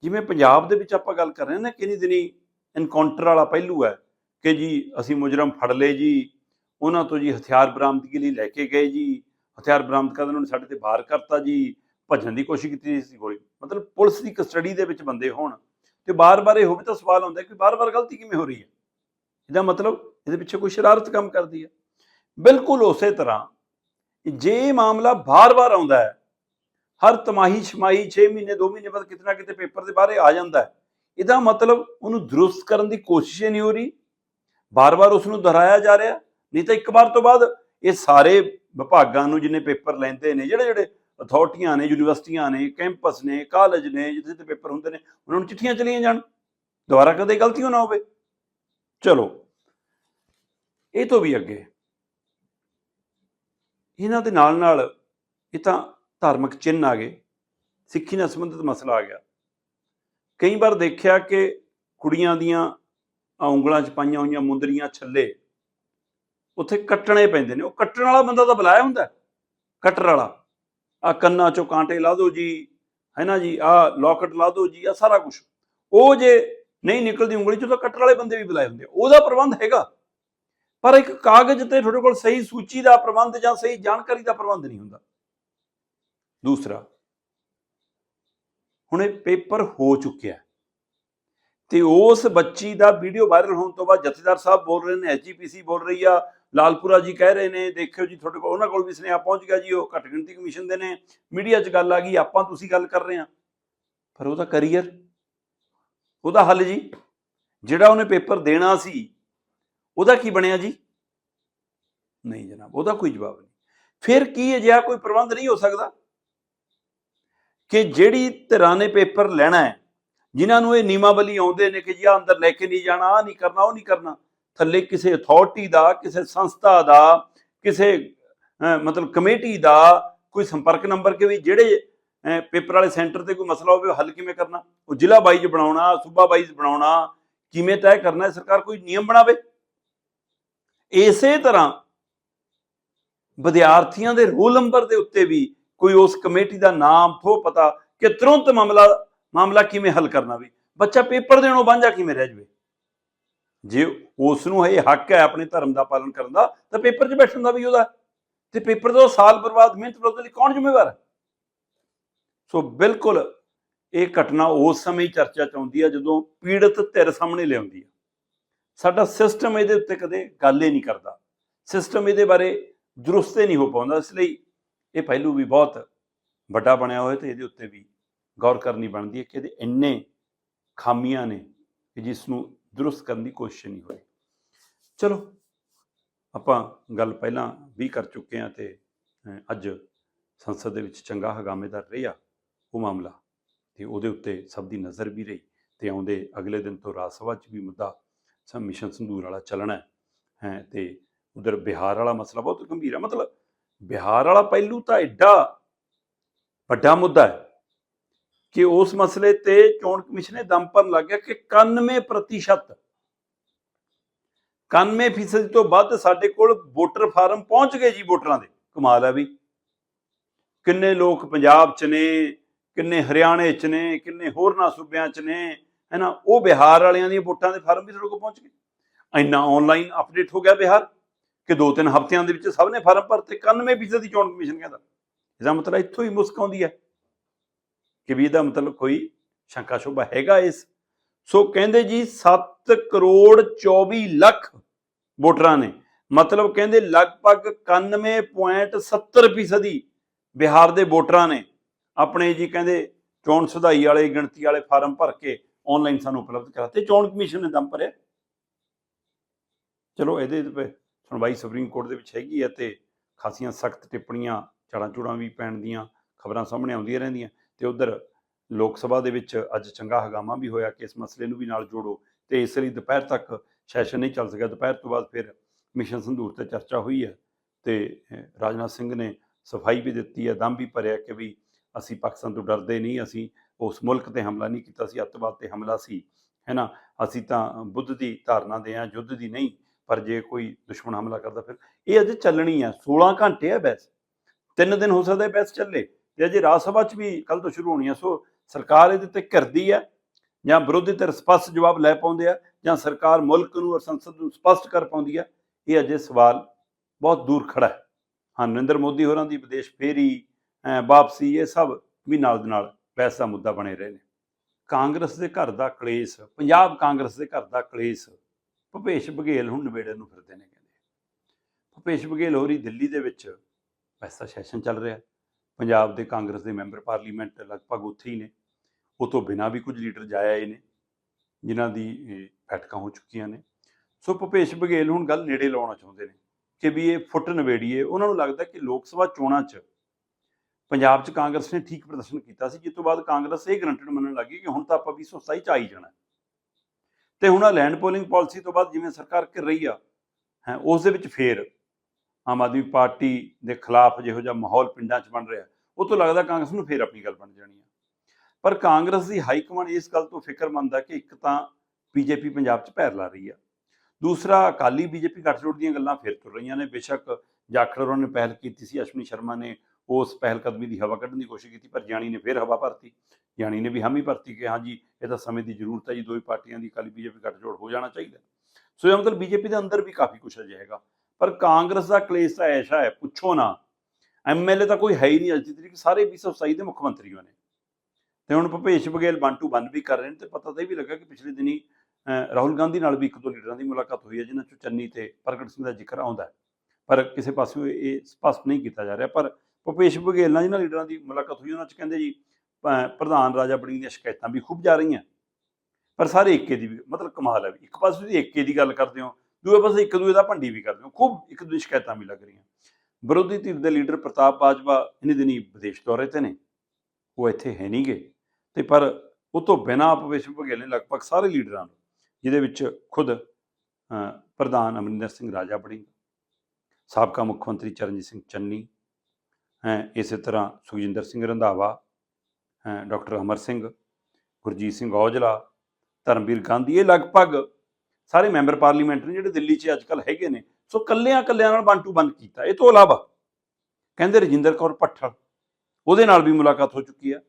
ਜਿਵੇਂ ਪੰਜਾਬ ਦੇ ਵਿੱਚ ਆਪਾਂ ਗੱਲ ਕਰ ਰਹੇ ਹਾਂ ਨਾ, ਕਿੰਨੀ ਦਿਨੀ ਐਨਕਾਊਂਟਰ ਵਾਲਾ ਪਹਿਲੂ ਹੈ ਕਿ ਜੀ ਅਸੀਂ ਮੁਜਰਮ ਫੜ ਲਏ ਜੀ ਉਹਨਾਂ ਤੋਂ ਜੀ ਹਥਿਆਰ ਬਰਾਮਦਗੀ ਲਈ ਲੈ ਕੇ ਗਏ ਜੀ। ਹਥਿਆਰ ਬਰਾਮਦ ਕਰਦੇ ਉਹਨਾਂ ਨੇ ਸਾਡੇ ਤੇ ਬਾਹਰ ਕਰਤਾ ਜੀ। ਭੱਜਣ ਦੀ ਕੋਸ਼ਿਸ਼ ਕੀਤੀ ਸੀ ਗੋਲੀ। ਮਤਲਬ ਪੁਲਿਸ ਦੀ ਕਸਟਡੀ ਦੇ ਵਿੱਚ ਬੰਦੇ ਹੋਣ। ਤੇ ਬਾਰ-ਬਾਰ ਇਹ ਹੋਵੇ ਤਾਂ ਸਵਾਲ ਆਉਂਦਾ ਕਿ ਬਾਰ-ਬਾਰ ਗਲਤੀ ਕਿਵੇਂ ਹੋ ਰਹੀ ਹੈ? ਇਹਦਾ ਮਤਲਬ ਇਹਦੇ ਪਿੱਛੇ ਕੋਈ ਸ਼ਰਾਰਤ ਕੰਮ ਕਰਦੀ ਹੈ। ਬਿਲਕੁਲ ਉਸੇ ਤਰ੍ਹਾਂ ਜੇ ਮਾਮਲਾ ਬਾਰ-ਬਾਰ ਆਉਂਦਾ ਹੈ, ਹਰ ਤਮਾਹੀ ਛਮਾਹੀ 6 ਮਹੀਨੇ 2 ਮਹੀਨੇ ਬਾਅਦ ਕਿਤਨਾ ਕਿਤੇ ਪੇਪਰ ਦੇ ਬਾਹਰ ਆ ਜਾਂਦਾ ਹੈ। ਇਹਦਾ ਮਤਲਬ ਉਹਨੂੰ ਦਰੁਸਤ ਕਰਨ ਦੀ ਕੋਸ਼ਿਸ਼ ਹੀ ਨਹੀਂ ਹੋ ਰਹੀ। ਬਾਰ-ਬਾਰ ਉਸ ਨੂੰ ਦੁਹਰਾਇਆ ਜਾ ਰਿਹਾ। ਨਹੀਂ ਤਾਂ ਇੱਕ ਵਾਰ ਤੋਂ ਬਾਅਦ ਇਹ ਸਾਰੇ ਵਿਭਾਗਾਂ ਨੂੰ ਜਿੰਨੇ ਪੇਪਰ ਲੈਂਦੇ ਨੇ, ਜਿਹੜੇ ਜਿਹੜੇ ਅਥਾਰਟੀਆਂ ਨੇ ਯੂਨੀਵਰਸਿਟੀਆਂ ਨੇ ਕੈਂਪਸ ਨੇ ਕਾਲਜ ਨੇ, ਜਿੱਥੇ ਤੇ ਪੇਪਰ ਹੁੰਦੇ ਨੇ, ਉਹਨਾਂ ਨੂੰ ਚਿੱਠੀਆਂ ਚਲੀਆਂ ਜਾਣ। ਦੁਬਾਰਾ ਕਦੇ ਗਲਤੀ ਨਾ ਹੋਵੇ। ਚਲੋ, ਇਹ ਤੋਂ ਵੀ ਅੱਗੇ। ਇਹਨਾਂ ਦੇ ਨਾਲ ਨਾਲ ਇਹ ਤਾਂ ਧਾਰਮਿਕ ਚਿੰਨ੍ਹ ਆ ਗਏ। ਸਿੱਖੀ ਨਾਲ ਸੰਬੰਧਿਤ ਮਸਲਾ ਆ ਗਿਆ। ਕਈ ਵਾਰ ਦੇਖਿਆ ਕਿ ਕੁੜੀਆਂ ਦੀਆਂ ਆਹ ਉਂਗਲਾਂ 'ਚ ਪਾਈਆਂ ਹੋਈਆਂ ਮੁੰਦਰੀਆਂ ਛੱਲੇ ਉੱਥੇ ਕੱਟਣੇ ਪੈਂਦੇ ਨੇ। ਉਹ ਕੱਟਣ ਵਾਲਾ ਬੰਦਾ ਤਾਂ ਬੁਲਾਇਆ ਹੁੰਦਾ ਹੈ, ਵਾਲਾ। ਆ ਕੰਨਾਂ 'ਚੋਂ ਕਾਂਟੇ ਲਾ ਦਿਓ ਜੀ ਹੈ ਨਾ ਜੀ? ਆ ਲੋਕਟ ਲਾ ਦਿਓ ਜੀ ਆ ਸਾਰਾ ਕੁਝ ਉਹ ਜੇ ਨਹੀਂ ਨਿਕਲਦੀ ਉਂਗਲੀ 'ਚੋਂ ਤਾਂ ਕੱਟਣ ਵਾਲੇ ਬੰਦੇ ਵੀ ਬੁਲਾਏ ਹੁੰਦੇ ਉਹਦਾ ਪ੍ਰਬੰਧ ਹੈਗਾ। ਪਰ ਇੱਕ ਕਾਗਜ਼ ਤੇ ਤੁਹਾਡੇ ਕੋਲ ਸਹੀ ਸੂਚੀ ਦਾ ਪ੍ਰਬੰਧ ਜਾਂ ਸਹੀ ਜਾਣਕਾਰੀ ਦਾ ਪ੍ਰਬੰਧ ਨਹੀਂ ਹੁੰਦਾ। ਦੂਸਰਾ ਹੁਣ ਇਹ ਪੇਪਰ ਹੋ ਚੁੱਕਿਆ ਤੇ ਉਸ ਬੱਚੀ ਦਾ ਵੀਡੀਓ ਵਾਇਰਲ ਹੋਣ ਤੋਂ ਬਾਅਦ ਜਥੇਦਾਰ ਸਾਹਿਬ ਬੋਲ ਰਹੇ ਨੇ ਐਸਜੀਪੀਸੀ ਬੋਲ ਰਹੀ ਆ ਲਾਲਪੁਰਾ ਜੀ ਕਹਿ ਰਹੇ ਨੇ, ਦੇਖਿਓ ਜੀ ਤੁਹਾਡੇ ਕੋਲ, ਉਹਨਾਂ ਕੋਲ ਵੀ ਸੁਨੇਹਾ ਪਹੁੰਚ ਗਿਆ ਜੀ, ਉਹ ਘੱਟ ਗਿਣਤੀ ਕਮਿਸ਼ਨ ਦੇ ਨੇ। ਮੀਡੀਆ 'ਚ ਗੱਲ ਆ ਗਈ, ਆਪਾਂ ਤੁਸੀਂ ਗੱਲ ਕਰ ਰਹੇ ਆ। ਪਰ ਉਹਦਾ ਕਰੀਅਰ, ਉਹਦਾ ਹੱਲ ਜੀ, ਜਿਹੜਾ ਉਹਨੇ ਪੇਪਰ ਦੇਣਾ ਸੀ, ਉਹਦਾ ਕੀ ਬਣਿਆ ਜੀ? ਨਹੀਂ ਜਨਾਬ, ਉਹਦਾ ਕੋਈ ਜਵਾਬ ਨਹੀਂ। ਫਿਰ ਕੀ ਅਜਿਹਾ ਕੋਈ ਪ੍ਰਬੰਧ ਨਹੀਂ ਹੋ ਸਕਦਾ? ਕਿ ਜਿਹੜੀ ਧਿਰਾਂ ਨੇ ਪੇਪਰ ਲੈਣਾ ਹੈ, ਜਿਨ੍ਹਾਂ ਨੂੰ ਇਹ ਨਿਯਮਾਵਲੀ ਆਉਂਦੇ ਨੇ ਕਿ ਜੀ ਆ ਅੰਦਰ ਲੈ ਕੇ ਨਹੀਂ ਜਾਣਾ ਆ ਨਹੀਂ ਕਰਨਾ, ਉਹ ਨਹੀਂ ਕਰਨਾ ਥੱਲੇ ਕਿਸੇ ਅਥਾਰਟੀ ਦਾ, ਕਿਸੇ ਸੰਸਥਾ ਦਾ, ਕਿਸੇ ਮਤਲਬ ਕਮੇਟੀ ਦਾ ਕੋਈ ਸੰਪਰਕ ਨੰਬਰ ਕਿ ਵੀ ਜਿਹੜੇ ਪੇਪਰ ਵਾਲੇ ਸੈਂਟਰ ਤੇ ਕੋਈ ਮਸਲਾ ਹੋਵੇ ਉਹ ਹੱਲ ਕਿਵੇਂ ਕਰਨਾ? ਉਹ ਜ਼ਿਲ੍ਹਾ ਵਾਈਜ਼ ਬਣਾਉਣਾ, ਸੂਬਾ ਵਾਈਜ਼ ਬਣਾਉਣਾ, ਕਿਵੇਂ ਤੈਅ ਕਰਨਾ ਹੈ? ਸਰਕਾਰ ਕੋਈ ਨਿਯਮ ਬਣਾਵੇ? ਇਸੇ ਤਰ੍ਹਾਂ ਵਿਦਿਆਰਥੀਆਂ ਦੇ ਰੋਲ ਨੰਬਰ ਦੇ ਉੱਤੇ ਵੀ ਕੋਈ ਉਸ ਕਮੇਟੀ ਦਾ ਨਾਮ, ਥੋ ਪਤਾ ਕਿ ਤੁਰੰਤ ਮਾਮਲਾ ਮਾਮਲਾ ਕਿਵੇਂ ਹੱਲ ਕਰਨਾ ਵੀ? ਬੱਚਾ ਪੇਪਰ ਦੇਣੋਂ ਵਾਂਝਾ ਕਿਵੇਂ ਰਹਿ ਜਵੇ? ਜੇ ਉਸ ਨੂੰ ਇਹ ਹੱਕ ਹੈ ਆਪਣੇ ਧਰਮ ਦਾ ਪਾਲਣ ਕਰਨ ਦਾ, ਤਾਂ ਪੇਪਰ 'ਚ ਬੈਠਣ ਦਾ ਵੀ ਉਹਦਾ। ਤੇ ਪੇਪਰ ਦਾ ਸਾਲ ਬਰਬਾਦ, ਮਿਹਨਤ ਬਰਬਾਦ ਲਈ ਕੌਣ ਜ਼ਿੰਮੇਵਾਰ ਹੈ? ਸੋ ਬਿਲਕੁਲ ਇਹ ਘਟਨਾ ਉਸ ਸਮੇਂ ਹੀ ਚਰਚਾ ਚ ਆਉਂਦੀ ਹੈ ਜਦੋਂ ਪੀੜਤ ਧਿਰ ਸਾਹਮਣੇ ਲਿਆਉਂਦੀ ਹੈ ਸਾਡਾ ਸਿਸਟਮ ਇਹਦੇ ਉੱਤੇ ਕਦੇ ਗੱਲ ਹੀ ਨਹੀਂ ਕਰਦਾ। ਸਿਸਟਮ ਇਹਦੇ ਬਾਰੇ ਦਰੁਸਤ ਹੀ ਨਹੀਂ ਹੋ ਪਾਉਂਦਾ। ਇਸ ਲਈ ਇਹ ਪਹਿਲੂ ਵੀ ਬਹੁਤ ਵੱਡਾ ਬਣਿਆ ਹੋਇਆ ਤੇ ਇਹਦੇ ਉੱਤੇ ਵੀ ਗੌਰ ਕਰਨੀ ਬਣਦੀ ਹੈ ਕਿ ਇਹਦੇ ਇੰਨੇ ਖਾਮੀਆਂ ਨੇ ਕਿ ਜਿਸ ਨੂੰ ਦਰੁਸਤ ਕਰਨ ਦੀ ਕੋਸ਼ਿਸ਼ ਨਹੀਂ ਹੋਈ। ਚਲੋ, ਆਪਾਂ ਗੱਲ ਪਹਿਲਾਂ ਵੀ ਕਰ ਚੁੱਕੇ ਹਾਂ ਤੇ ਅੱਜ ਸੰਸਦ ਦੇ ਵਿੱਚ ਚੰਗਾ ਹਗਾਮੇਦਾਰ ਰਿਹਾ ਉਹ ਮਾਮਲਾ ਤੇ ਉਹਦੇ ਉੱਤੇ ਸਭ ਦੀ ਨਜ਼ਰ ਵੀ ਰਹੀ ਤੇ ਆਉਂਦੇ ਅਗਲੇ ਦਿਨ ਤੋਂ ਰਾਜ ਸਭਾ 'ਚ ਵੀ ਮੁੱਦਾ ਸਮ, ਮਿਸ਼ਨ ਸੰਧੂਰ ਵਾਲਾ ਚੱਲਣਾ ਹੈ। ਹੈਂ, ਤੇ ਉਧਰ ਬਿਹਾਰ ਵਾਲਾ ਮਸਲਾ ਬਹੁਤ ਗੰਭੀਰ ਹੈ। ਮਤਲਬ ਬਿਹਾਰ ਵਾਲਾ ਪਹਿਲੂ ਤਾਂ ਐਡਾ ਵੱਡਾ ਮੁੱਦਾ ਹੈ। ਕਿ ਉਸ ਮਸਲੇ ਤੇ ਚੋਣ ਕਮਿਸ਼ਨ ਨੇ ਦਮ ਭਰਨ ਲੱਗ ਗਿਆ ਕਿ 91% 91% ਤੋਂ ਵੱਧ ਸਾਡੇ ਕੋਲ ਵੋਟਰ ਫਾਰਮ ਪਹੁੰਚ ਗਏ ਜੀ ਵੋਟਰਾਂ ਦੇ। ਕਮਾਲ ਹੈ ਵੀ। ਕਿੰਨੇ ਲੋਕ ਪੰਜਾਬ 'ਚ ਨੇ, ਕਿੰਨੇ ਹਰਿਆਣੇ 'ਚ ਨੇ, ਕਿੰਨੇ ਹੋਰਨਾਂ ਸੂਬਿਆਂ 'ਚ ਨੇ, ਹੈਨਾ? ਉਹ ਬਿਹਾਰ ਵਾਲਿਆਂ ਦੀਆਂ ਵੋਟਾਂ ਦੇ ਫਾਰਮ ਵੀ ਸਾਡੇ ਕੋਲ ਪਹੁੰਚ ਗਏ। ਇੰਨਾ ਆਨਲਾਈਨ ਅਪਡੇਟ ਹੋ ਗਿਆ ਬਿਹਾਰ ਕਿ ਦੋ ਤਿੰਨ ਹਫ਼ਤਿਆਂ ਦੇ ਵਿੱਚ ਸਭ ਨੇ ਫਾਰਮ ਭਰਤੇ। 91% ਦੀ ਚੋਣ ਕਮਿਸ਼ਨ ਕਹਿੰਦਾ। ਇਹਦਾ ਮਤਲਬ ਇੱਥੋਂ ਹੀ ਮੁਸਕ ਆਉਂਦੀ ਹੈ ਕਿ ਵੀ ਇਹਦਾ ਮਤਲਬ ਕੋਈ ਸ਼ੰਕਾ ਸ਼ੁਭਾ ਹੈਗਾ ਇਸ? ਸੋ ਕਹਿੰਦੇ ਜੀ 7 ਕਰੋੜ 24 ਲੱਖ ਵੋਟਰਾਂ ਨੇ। ਮਤਲਬ ਕਹਿੰਦੇ ਲਗਭਗ 91.70% ਦੀ ਬਿਹਾਰ ਦੇ ਵੋਟਰਾਂ ਨੇ। ਆਪਣੇ ਜੀ ਕਹਿੰਦੇ ਚੋਣ ਸੁਧਾਈ ਵਾਲੇ, ਗਿਣਤੀ ਵਾਲੇ ਫਾਰਮ ਭਰ ਕੇ ਆਨਲਾਈਨ ਸਾਨੂੰ ਉਪਲਬਧ ਕਰਾਤੇ। ਚੋਣ ਕਮਿਸ਼ਨ ਨੇ ਦਮ ਭਰਿਆ। ਚਲੋ ਇਹਦੇ ਤੇ ਸੁਣਵਾਈ ਸੁਪਰੀਮ ਕੋਰਟ ਦੇ ਵਿੱਚ ਹੈਗੀ ਹੈ ਤੇ ਖਾਸੀਆਂ ਸਖਤ ਟਿੱਪਣੀਆਂ ਝਾੜਾਂ ਝੂੜਾਂ ਵੀ ਪੈਣ ਦੀਆਂ, ਖਬਰਾਂ ਸਾਹਮਣੇ ਆਉਂਦੀਆਂ ਰਹਿੰਦੀਆਂ। ਤੇ ਉਧਰ ਲੋਕ ਸਭਾ ਦੇ ਵਿੱਚ ਅੱਜ ਚੰਗਾ ਹਗਾਮਾ ਵੀ ਹੋਇਆ ਕਿ ਇਸ ਮਸਲੇ ਨੂੰ ਵੀ ਨਾਲ ਜੋੜੋ ਤੇ ਇਸ ਲਈ ਦੁਪਹਿਰ ਤੱਕ ਸੈਸ਼ਨ ਨਹੀਂ ਚੱਲ ਸਕਿਆ। ਦੁਪਹਿਰ ਤੋਂ ਬਾਅਦ ਫਿਰ ਮਿਸ਼ਨ ਸੰਧੂਰ ਤੇ ਚਰਚਾ ਹੋਈ ਹੈ ਤੇ ਰਾਜਨਾਥ ਸਿੰਘ ਨੇ ਸਫ਼ਾਈ ਵੀ ਦਿੱਤੀ ਹੈ, ਦਮ ਵੀ ਭਰਿਆ ਕਿ ਵੀ ਅਸੀਂ ਪਾਕਿਸਤਾਨ ਤੋਂ ਡਰਦੇ ਨਹੀਂ, ਅਸੀਂ ਉਸ ਮੁਲਕ ਤੇ ਹਮਲਾ ਨਹੀਂ ਕੀਤਾ ਸੀ, ਅੱਤਵਾਦ ਤੇ ਹਮਲਾ ਸੀ ਹੈ ਨਾ ਅਸੀਂ ਤਾਂ ਬੁੱਧ ਦੀ ਧਾਰਨਾ ਦੇ ਆ ਯੁੱਧ ਦੀ ਨਹੀਂ, ਪਰ ਜੇ ਕੋਈ ਦੁਸ਼ਮਣ ਹਮਲਾ ਕਰਦਾ ਫਿਰ ਇਹ ਅਜੇ ਚੱਲਣੀ ਹੈ। 16 ਘੰਟੇ ਹੈ ਬੈਸ ਤਿੰਨ ਦਿਨ ਹੋ ਸਕਦਾ ਹੈ ਬੈਸ ਚੱਲੇ। ਤੇ ਅਜੇ ਰਾਜ ਸਭਾ 'ਚ ਵੀ ਕੱਲ ਤੋਂ ਸ਼ੁਰੂ ਹੋਣੀ ਹੈ ਸੋ ਸਰਕਾਰ ਇਹਦੇ ਤੇ ਘਿਰਦੀ ਹੈ ਜਾਂ ਵਿਰੋਧੀ ਧਿਰ ਸਪਸ਼ਟ ਜਵਾਬ ਲੈ ਪਾਉਂਦੇ ਆ ਜਾਂ ਸਰਕਾਰ ਮੁਲਕ ਨੂੰ ਔਰ ਸੰਸਦ ਨੂੰ ਸਪਸ਼ਟ ਕਰ ਪਾਉਂਦੀ ਹੈ ਇਹ ਅਜੇ ਸਵਾਲ ਬਹੁਤ ਦੂਰ ਖੜਾ ਹੈ। ਹਾਂ, ਨਰਿੰਦਰ ਮੋਦੀ ਹੋਰਾਂ ਦੀ ਵਿਦੇਸ਼ ਫੇਰੀ ਵਾਪਸੀ, ਇਹ ਸਭ ਵੀ ਨਾਲ ਦੇ ਨਾਲ ਬਹਿਸ ਦਾ ਮੁੱਦਾ ਬਣੇ ਰਹੇ ਨੇ। ਕਾਂਗਰਸ ਦੇ ਘਰ ਦਾ ਕਲੇਸ਼, ਪੰਜਾਬ ਕਾਂਗਰਸ ਦੇ ਘਰ ਦਾ ਕਲੇਸ਼, ਭੁਪੇਸ਼ ਬਘੇਲ ਹੁਣ ਨਵੇੜੇ ਨੂੰ ਫਿਰਦੇ ਨੇ ਕਹਿੰਦੇ। ਭੁਪੇਸ਼ ਬਘੇਲ ਹੋਰੀ ਦਿੱਲੀ ਦੇ ਵਿੱਚ ਪੈਸਾ ਸੈਸ਼ਨ ਚੱਲ ਰਿਹਾ। ਪੰਜਾਬ ਦੇ ਕਾਂਗਰਸ ਦੇ ਮੈਂਬਰ ਪਾਰਲੀਮੈਂਟ ਲਗਭਗ ਉੱਥੇ ਹੀ ਨੇ। ਉਹ ਤੋਂ ਬਿਨਾਂ ਵੀ ਕੁਝ ਲੀਡਰ ਜਾਇਆ ਆਏ ਨੇ, ਜਿਨ੍ਹਾਂ ਦੀ ਬੈਠਕਾਂ ਹੋ ਚੁੱਕੀਆਂ ਨੇ। ਸੋ ਭੁਪੇਸ਼ ਬਘੇਲ ਹੁਣ ਗੱਲ ਨੇੜੇ ਲਾਉਣਾ ਚਾਹੁੰਦੇ ਨੇ ਕਿ ਵੀ ਇਹ ਫੁੱਟ ਨਵੇੜੀਏ ਉਹਨਾਂ ਨੂੰ ਲੱਗਦਾ ਕਿ ਲੋਕ ਸਭਾ ਚੋਣਾਂ 'ਚ ਪੰਜਾਬ 'ਚ ਕਾਂਗਰਸ ਨੇ ਠੀਕ ਪ੍ਰਦਰਸ਼ਨ ਕੀਤਾ ਸੀ, ਜਿਸ ਤੋਂ ਬਾਅਦ ਕਾਂਗਰਸ ਇਹ ਗਰੰਟਡ ਮੰਨਣ ਲੱਗੀ ਕਿ ਹੁਣ ਤਾਂ ਆਪਾਂ 2027 'ਚ ਆਈ ਜਾਣਾ ਹੈ। ਤੇ ਹੁਣ ਆ ਲੈਂਡ ਪੋਲਿੰਗ ਪਾਲਿਸੀ ਤੋਂ ਬਾਅਦ ਜਿਵੇਂ ਸਰਕਾਰ ਕਰ ਰਹੀ ਆ, ਹੈ, ਉਸ ਦੇ ਵਿੱਚ ਫੇਰ ਆਮ ਆਦਮੀ ਪਾਰਟੀ ਦੇ ਖਿਲਾਫ ਜਿਹੋ ਜਿਹਾ ਮਾਹੌਲ ਪਿੰਡਾਂ 'ਚ ਬਣ ਰਿਹਾ, ਉਹ ਤੋਂ ਲੱਗਦਾ ਕਾਂਗਰਸ ਨੂੰ ਫੇਰ ਆਪਣੀ ਗੱਲ ਬਣ ਜਾਣੀ ਆ। ਪਰ ਕਾਂਗਰਸ ਦੀ ਹਾਈ ਕਮਾਂਡ ਇਸ ਗੱਲ ਤੋਂ ਫਿਕਰਮੰਦ ਹੈ ਕਿ ਇੱਕ ਤਾਂ ਬੀਜੇਪੀ ਪੰਜਾਬ 'ਚ ਪੈਰ ਲਾ ਰਹੀ ਆ। ਦੂਸਰਾ, ਅਕਾਲੀ ਬੀਜੇਪੀ ਗੱਠਜੋੜ ਦੀਆਂ ਗੱਲਾਂ ਫਿਰ ਤੁਰ ਰਹੀਆਂ ਨੇ। ਬੇਸ਼ੱਕ ਜਾਖੜ ਹੋਰਾਂ ਨੇ ਪਹਿਲ ਕੀਤੀ ਸੀ, ਅਸ਼ਵਨੀ ਸ਼ਰਮਾ ਨੇ ਉਸ ਪਹਿਲ ਕਦਮੀ ਦੀ ਹਵਾ ਕੱਢਣ ਦੀ ਕੋਸ਼ਿਸ਼ ਕੀਤੀ, ਪਰ ਜਾਣੀ ਨੇ ਫਿਰ ਹਵਾ ਭਰਤੀ। ਜਾਣੀ ਨੇ ਵੀ ਹਾਮੀ ਭਰਤੀ ਕਿ ਹਾਂਜੀ ਇਹ ਤਾਂ ਸਮੇਂ ਦੀ ਜ਼ਰੂਰਤ ਹੈ ਜੀ ਦੋਵੇਂ ਪਾਰਟੀਆਂ ਦੀ ਅਕਾਲੀ ਬੀਜੇਪੀ ਗੱਠਜੋੜ ਹੋ ਜਾਣਾ ਚਾਹੀਦਾ। ਸੋ ਇਹ ਮਤਲਬ ਬੀਜੇਪੀ ਦੇ ਅੰਦਰ ਵੀ ਕਾਫੀ ਕੁਛ ਅਜੇ ਹੈਗਾ। ਪਰ ਕਾਂਗਰਸ ਦਾ ਕਲੇਸ਼ ਤਾਂ ਐਸਾ ਹੈ, ਪੁੱਛੋ ਨਾ। ਐਮਐਲਏ ਤਾਂ ਕੋਈ ਹੈ ਹੀ ਨਹੀਂ ਅੱਜ ਦੀ ਤਰੀਕ ਸਾਰੇ 227 ਦੇ ਮੁੱਖ ਮੰਤਰੀ ਹੋਣੇ ਨੇ। ਤੇ ਹੁਣ ਭੁਪੇਸ਼ ਬਘੇਲ ਬੰਟੂ ਬੰਨ ਵੀ ਕਰ ਰਹੇ ਨੇ ਤੇ ਪਤਾ ਤਾਂ ਇਹ ਵੀ ਲੱਗਾ ਕਿ ਪਿਛਲੇ ਦਿਨੀ ਰਾਹੁਲ ਗਾਂਧੀ ਨਾਲ ਵੀ ਇੱਕ ਦੋ ਲੀਡਰਾਂ ਦੀ ਮੁਲਾਕਾਤ ਹੋਈ ਹੈ, ਜਿਨ੍ਹਾਂ ਚੋਂ ਚੰਨੀ ਤੇ ਪ੍ਰਗਟ ਸਿੰਘ ਦਾ ਜ਼ਿਕਰ ਆਉਂਦਾ ਪਰ ਕਿਸੇ ਪਾਸਿਓਂ ਇਹ ਸਪਸ਼ਟ ਨਹੀਂ ਕੀਤਾ ਜਾ ਰਿਹਾ। ਪਰ ਭੁਪੇਸ਼ ਬਘੇਲ ਨਾਲ ਜਿਨ੍ਹਾਂ ਲੀਡਰਾਂ ਦੀ ਮੁਲਾਕਾਤ ਹੋਈ, ਉਹਨਾਂ ਚ ਕਹਿੰਦੇ ਜੀ ਪ੍ਰਧਾਨ ਰਾਜਾ ਬਣੀ ਦੀਆਂ ਸ਼ਿਕਾਇਤਾਂ ਵੀ ਖੂਬ ਜਾ ਰਹੀਆਂ। ਪਰ ਸਾਰੇ ਏਕੇ ਦੀ ਵੀ, ਮਤਲਬ ਕਮਾਲ ਹੈ ਵੀ। ਇੱਕ ਪਾਸੇ ਤੁਸੀਂ ਏਕੇ ਦੀ ਗੱਲ ਕਰਦੇ ਹੋ ਦੂਏ ਪਾਸੇ ਇੱਕ ਦੂਏ ਦਾ ਭੰਡੀ ਵੀ ਕਰਦੇ ਹੋ, ਖੂਬ ਇੱਕ ਦੂਜੇ ਸ਼ਿਕਾਇਤਾਂ ਵੀ ਲੱਗ ਰਹੀਆਂ। ਵਿਰੋਧੀ ਧਿਰ ਦੇ ਲੀਡਰ ਪ੍ਰਤਾਪ ਬਾਜਵਾ ਇਹਨੇ ਦਿਨੀ ਵਿਦੇਸ਼ ਦੌਰੇ ਤੇ ਨੇ, ਉਹ ਇੱਥੇ ਹੈ ਨਹੀਂਗੇ ਤੇ ਪਰ ਉਹ ਤੋਂ ਬਿਨਾਂ ਭੁਪੇਸ਼ ਬਘੇਲ ਨੇ ਲਗਭਗ ਸਾਰੇ ਲੀਡਰਾਂ ਨੂੰ, ਜਿਹਦੇ ਵਿੱਚ ਖੁਦ ਪ੍ਰਧਾਨ ਅਮਰਿੰਦਰ ਸਿੰਘ ਰਾਜਾ ਬੜਿੰਗ ਸਾਬਕਾ ਮੁੱਖ ਮੰਤਰੀ ਚਰਨਜੀਤ ਸਿੰਘ ਚੰਨੀ, ਹੈ, ਇਸੇ ਤਰ੍ਹਾਂ ਸੁਖਜਿੰਦਰ ਸਿੰਘ ਰੰਧਾਵਾ, ਹੈ, ਡਾਕਟਰ ਅਮਰ ਸਿੰਘ, ਗੁਰਜੀਤ ਸਿੰਘ ਔਜਲਾ, ਧਰਮਵੀਰ ਗਾਂਧੀ, ਇਹ ਲਗਭਗ ਸਾਰੇ ਮੈਂਬਰ ਪਾਰਲੀਮੈਂਟ ਨੇ ਜਿਹੜੇ ਦਿੱਲੀ 'ਚ ਅੱਜਕੱਲ ਹੈਗੇ ਨੇ, ਸੋ ਕੱਲਿਆਂ ਕੱਲਿਆਂ ਨਾਲ ਵਨ ਟੂ ਬੰਦ ਕੀਤਾ। ਇਹ ਤੋਂ ਇਲਾਵਾ ਕਹਿੰਦੇ ਰਜਿੰਦਰ ਕੌਰ ਪੱਠਲ ਉਹਦੇ ਨਾਲ ਵੀ ਮੁਲਾਕਾਤ ਹੋ ਚੁੱਕੀ ਆ।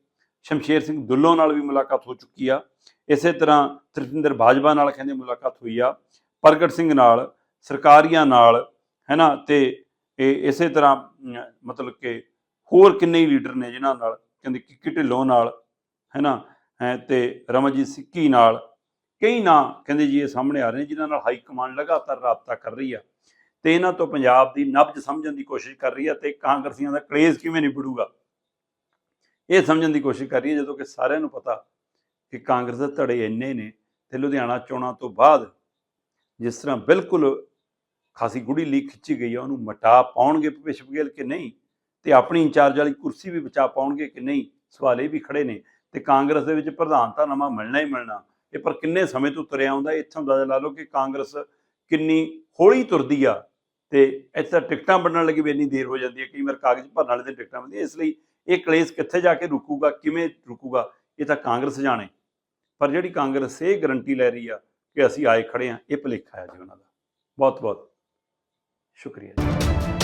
ਸ਼ਮਸ਼ੇਰ ਸਿੰਘ ਦੁੱਲੋ ਨਾਲ ਵੀ ਮੁਲਾਕਾਤ ਹੋ ਚੁੱਕੀ ਆ। ਇਸੇ ਤਰ੍ਹਾਂ ਤ੍ਰਿਪਿੰਦਰ ਬਾਜਵਾ ਨਾਲ ਕਹਿੰਦੇ ਮੁਲਾਕਾਤ ਹੋਈ ਆ। ਪ੍ਰਗਟ ਸਿੰਘ ਨਾਲ, ਸਰਕਾਰੀਆਂ ਨਾਲ, ਹੈਨਾ, ਤੇ ਇਹ ਇਸੇ ਤਰ੍ਹਾਂ ਮਤਲਬ ਕਿ ਹੋਰ ਕਿੰਨੇ ਹੀ ਲੀਡਰ ਨੇ ਜਿਨ੍ਹਾਂ ਨਾਲ, ਕਹਿੰਦੇ ਕਿੱਕੀ ਢਿੱਲੋਂ ਨਾਲ, ਹੈਨਾ ਹੈ ਤੇ ਰਮਨਜੀਤ ਸਿੱਕੀ ਨਾਲ ਕਈ ਨਾਂ ਕਹਿੰਦੇ ਜੀ ਇਹ ਸਾਹਮਣੇ ਆ ਰਹੇ ਨੇ, ਜਿਨ੍ਹਾਂ ਨਾਲ ਹਾਈ ਕਮਾਂਡ ਲਗਾਤਾਰ ਰਾਬਤਾ ਕਰ ਰਹੀ ਆ। ਤੇ ਇਹਨਾਂ ਤੋਂ ਪੰਜਾਬ ਦੀ ਨਬਜ ਸਮਝਣ ਦੀ ਕੋਸ਼ਿਸ਼ ਕਰ ਰਹੀ ਆ ਤੇ ਕਾਂਗਰਸੀਆਂ ਦਾ ਕਲੇਸ਼ ਕਿਵੇਂ ਨਿਬੜੂਗਾ? ਇਹ ਸਮਝਣ ਦੀ ਕੋਸ਼ਿਸ਼ ਕਰ ਰਹੀ ਹੈ ਜਦੋਂ ਕਿ ਸਾਰਿਆਂ ਨੂੰ ਪਤਾ ਕਿ ਕਾਂਗਰਸ ਦੇ ਧੜੇ ਇੰਨੇ ਨੇ ਤੇ ਲੁਧਿਆਣਾ ਚੋਣਾਂ ਤੋਂ ਬਾਅਦ ਜਿਸ ਤਰ੍ਹਾਂ ਬਿਲਕੁਲ ਖਾਸੀ ਗੁੜੀ ਲੀਕ ਖਿੱਚੀ ਗਈ ਆ, ਉਹਨੂੰ ਮਟਾ ਪਾਉਣਗੇ ਭੁਪੇਸ਼ ਬਘੇਲ ਕਿ ਨਹੀਂ? ਤੇ ਆਪਣੀ ਇੰਚਾਰਜ ਵਾਲੀ ਕੁਰਸੀ ਵੀ ਬਚਾ ਪਾਉਣਗੇ ਕਿ ਨਹੀਂ? ਸਵਾਲ ਇਹ ਵੀ ਖੜੇ ਨੇ। ਤੇ ਕਾਂਗਰਸ ਦੇ ਵਿੱਚ ਪ੍ਰਧਾਨ ਤਾਂ ਨਵਾਂ ਮਿਲਣਾ ਹੀ ਮਿਲਣਾ। ਇਹ ਪਰ ਕਿੰਨੇ ਸਮੇਂ ਤੋਂ ਤੁਰਿਆ ਆਉਂਦਾ, ਇੱਥੋਂ ਅੰਦਾਜ਼ਾ ਲਾ ਲਓ ਕਿ ਕਾਂਗਰਸ ਕਿੰਨੀ ਹੌਲੀ ਤੁਰਦੀ ਆ ਤੇ ਇੱਥੇ ਟਿਕਟਾਂ ਬਣਨ ਲੱਗੀ ਵੀ ਇੰਨੀ ਦੇਰ ਹੋ ਜਾਂਦੀ ਹੈ ਕਈ ਵਾਰ ਕਾਗਜ਼ ਭਰਨ ਵਾਲੇ ਦੇ ਟਿਕਟਾਂ ਬਣਦੀਆਂ, ਇਸ ਲਈ ਇਹ ਕਲੇਸ਼ ਕਿੱਥੇ ਜਾ ਕੇ ਰੁਕੂਗਾ, ਕਿਵੇਂ ਰੁਕੂਗਾ, ਇਹ ਤਾਂ ਕਾਂਗਰਸ ਜਾਣੇ। ਪਰ ਜਿਹੜੀ ਕਾਂਗਰਸ ਇਹ ਗਰੰਟੀ ਲੈ ਰਹੀ ਆ ਕਿ ਅਸੀਂ ਆਏ ਖੜੇ ਆ, ਇਹ ਭੁਲੇਖਾ ਹੈ ਜੀ ਉਹਨਾਂ ਦਾ। ਬਹੁਤ ਬਹੁਤ ਸ਼ੁਕਰੀਆ ਜੀ।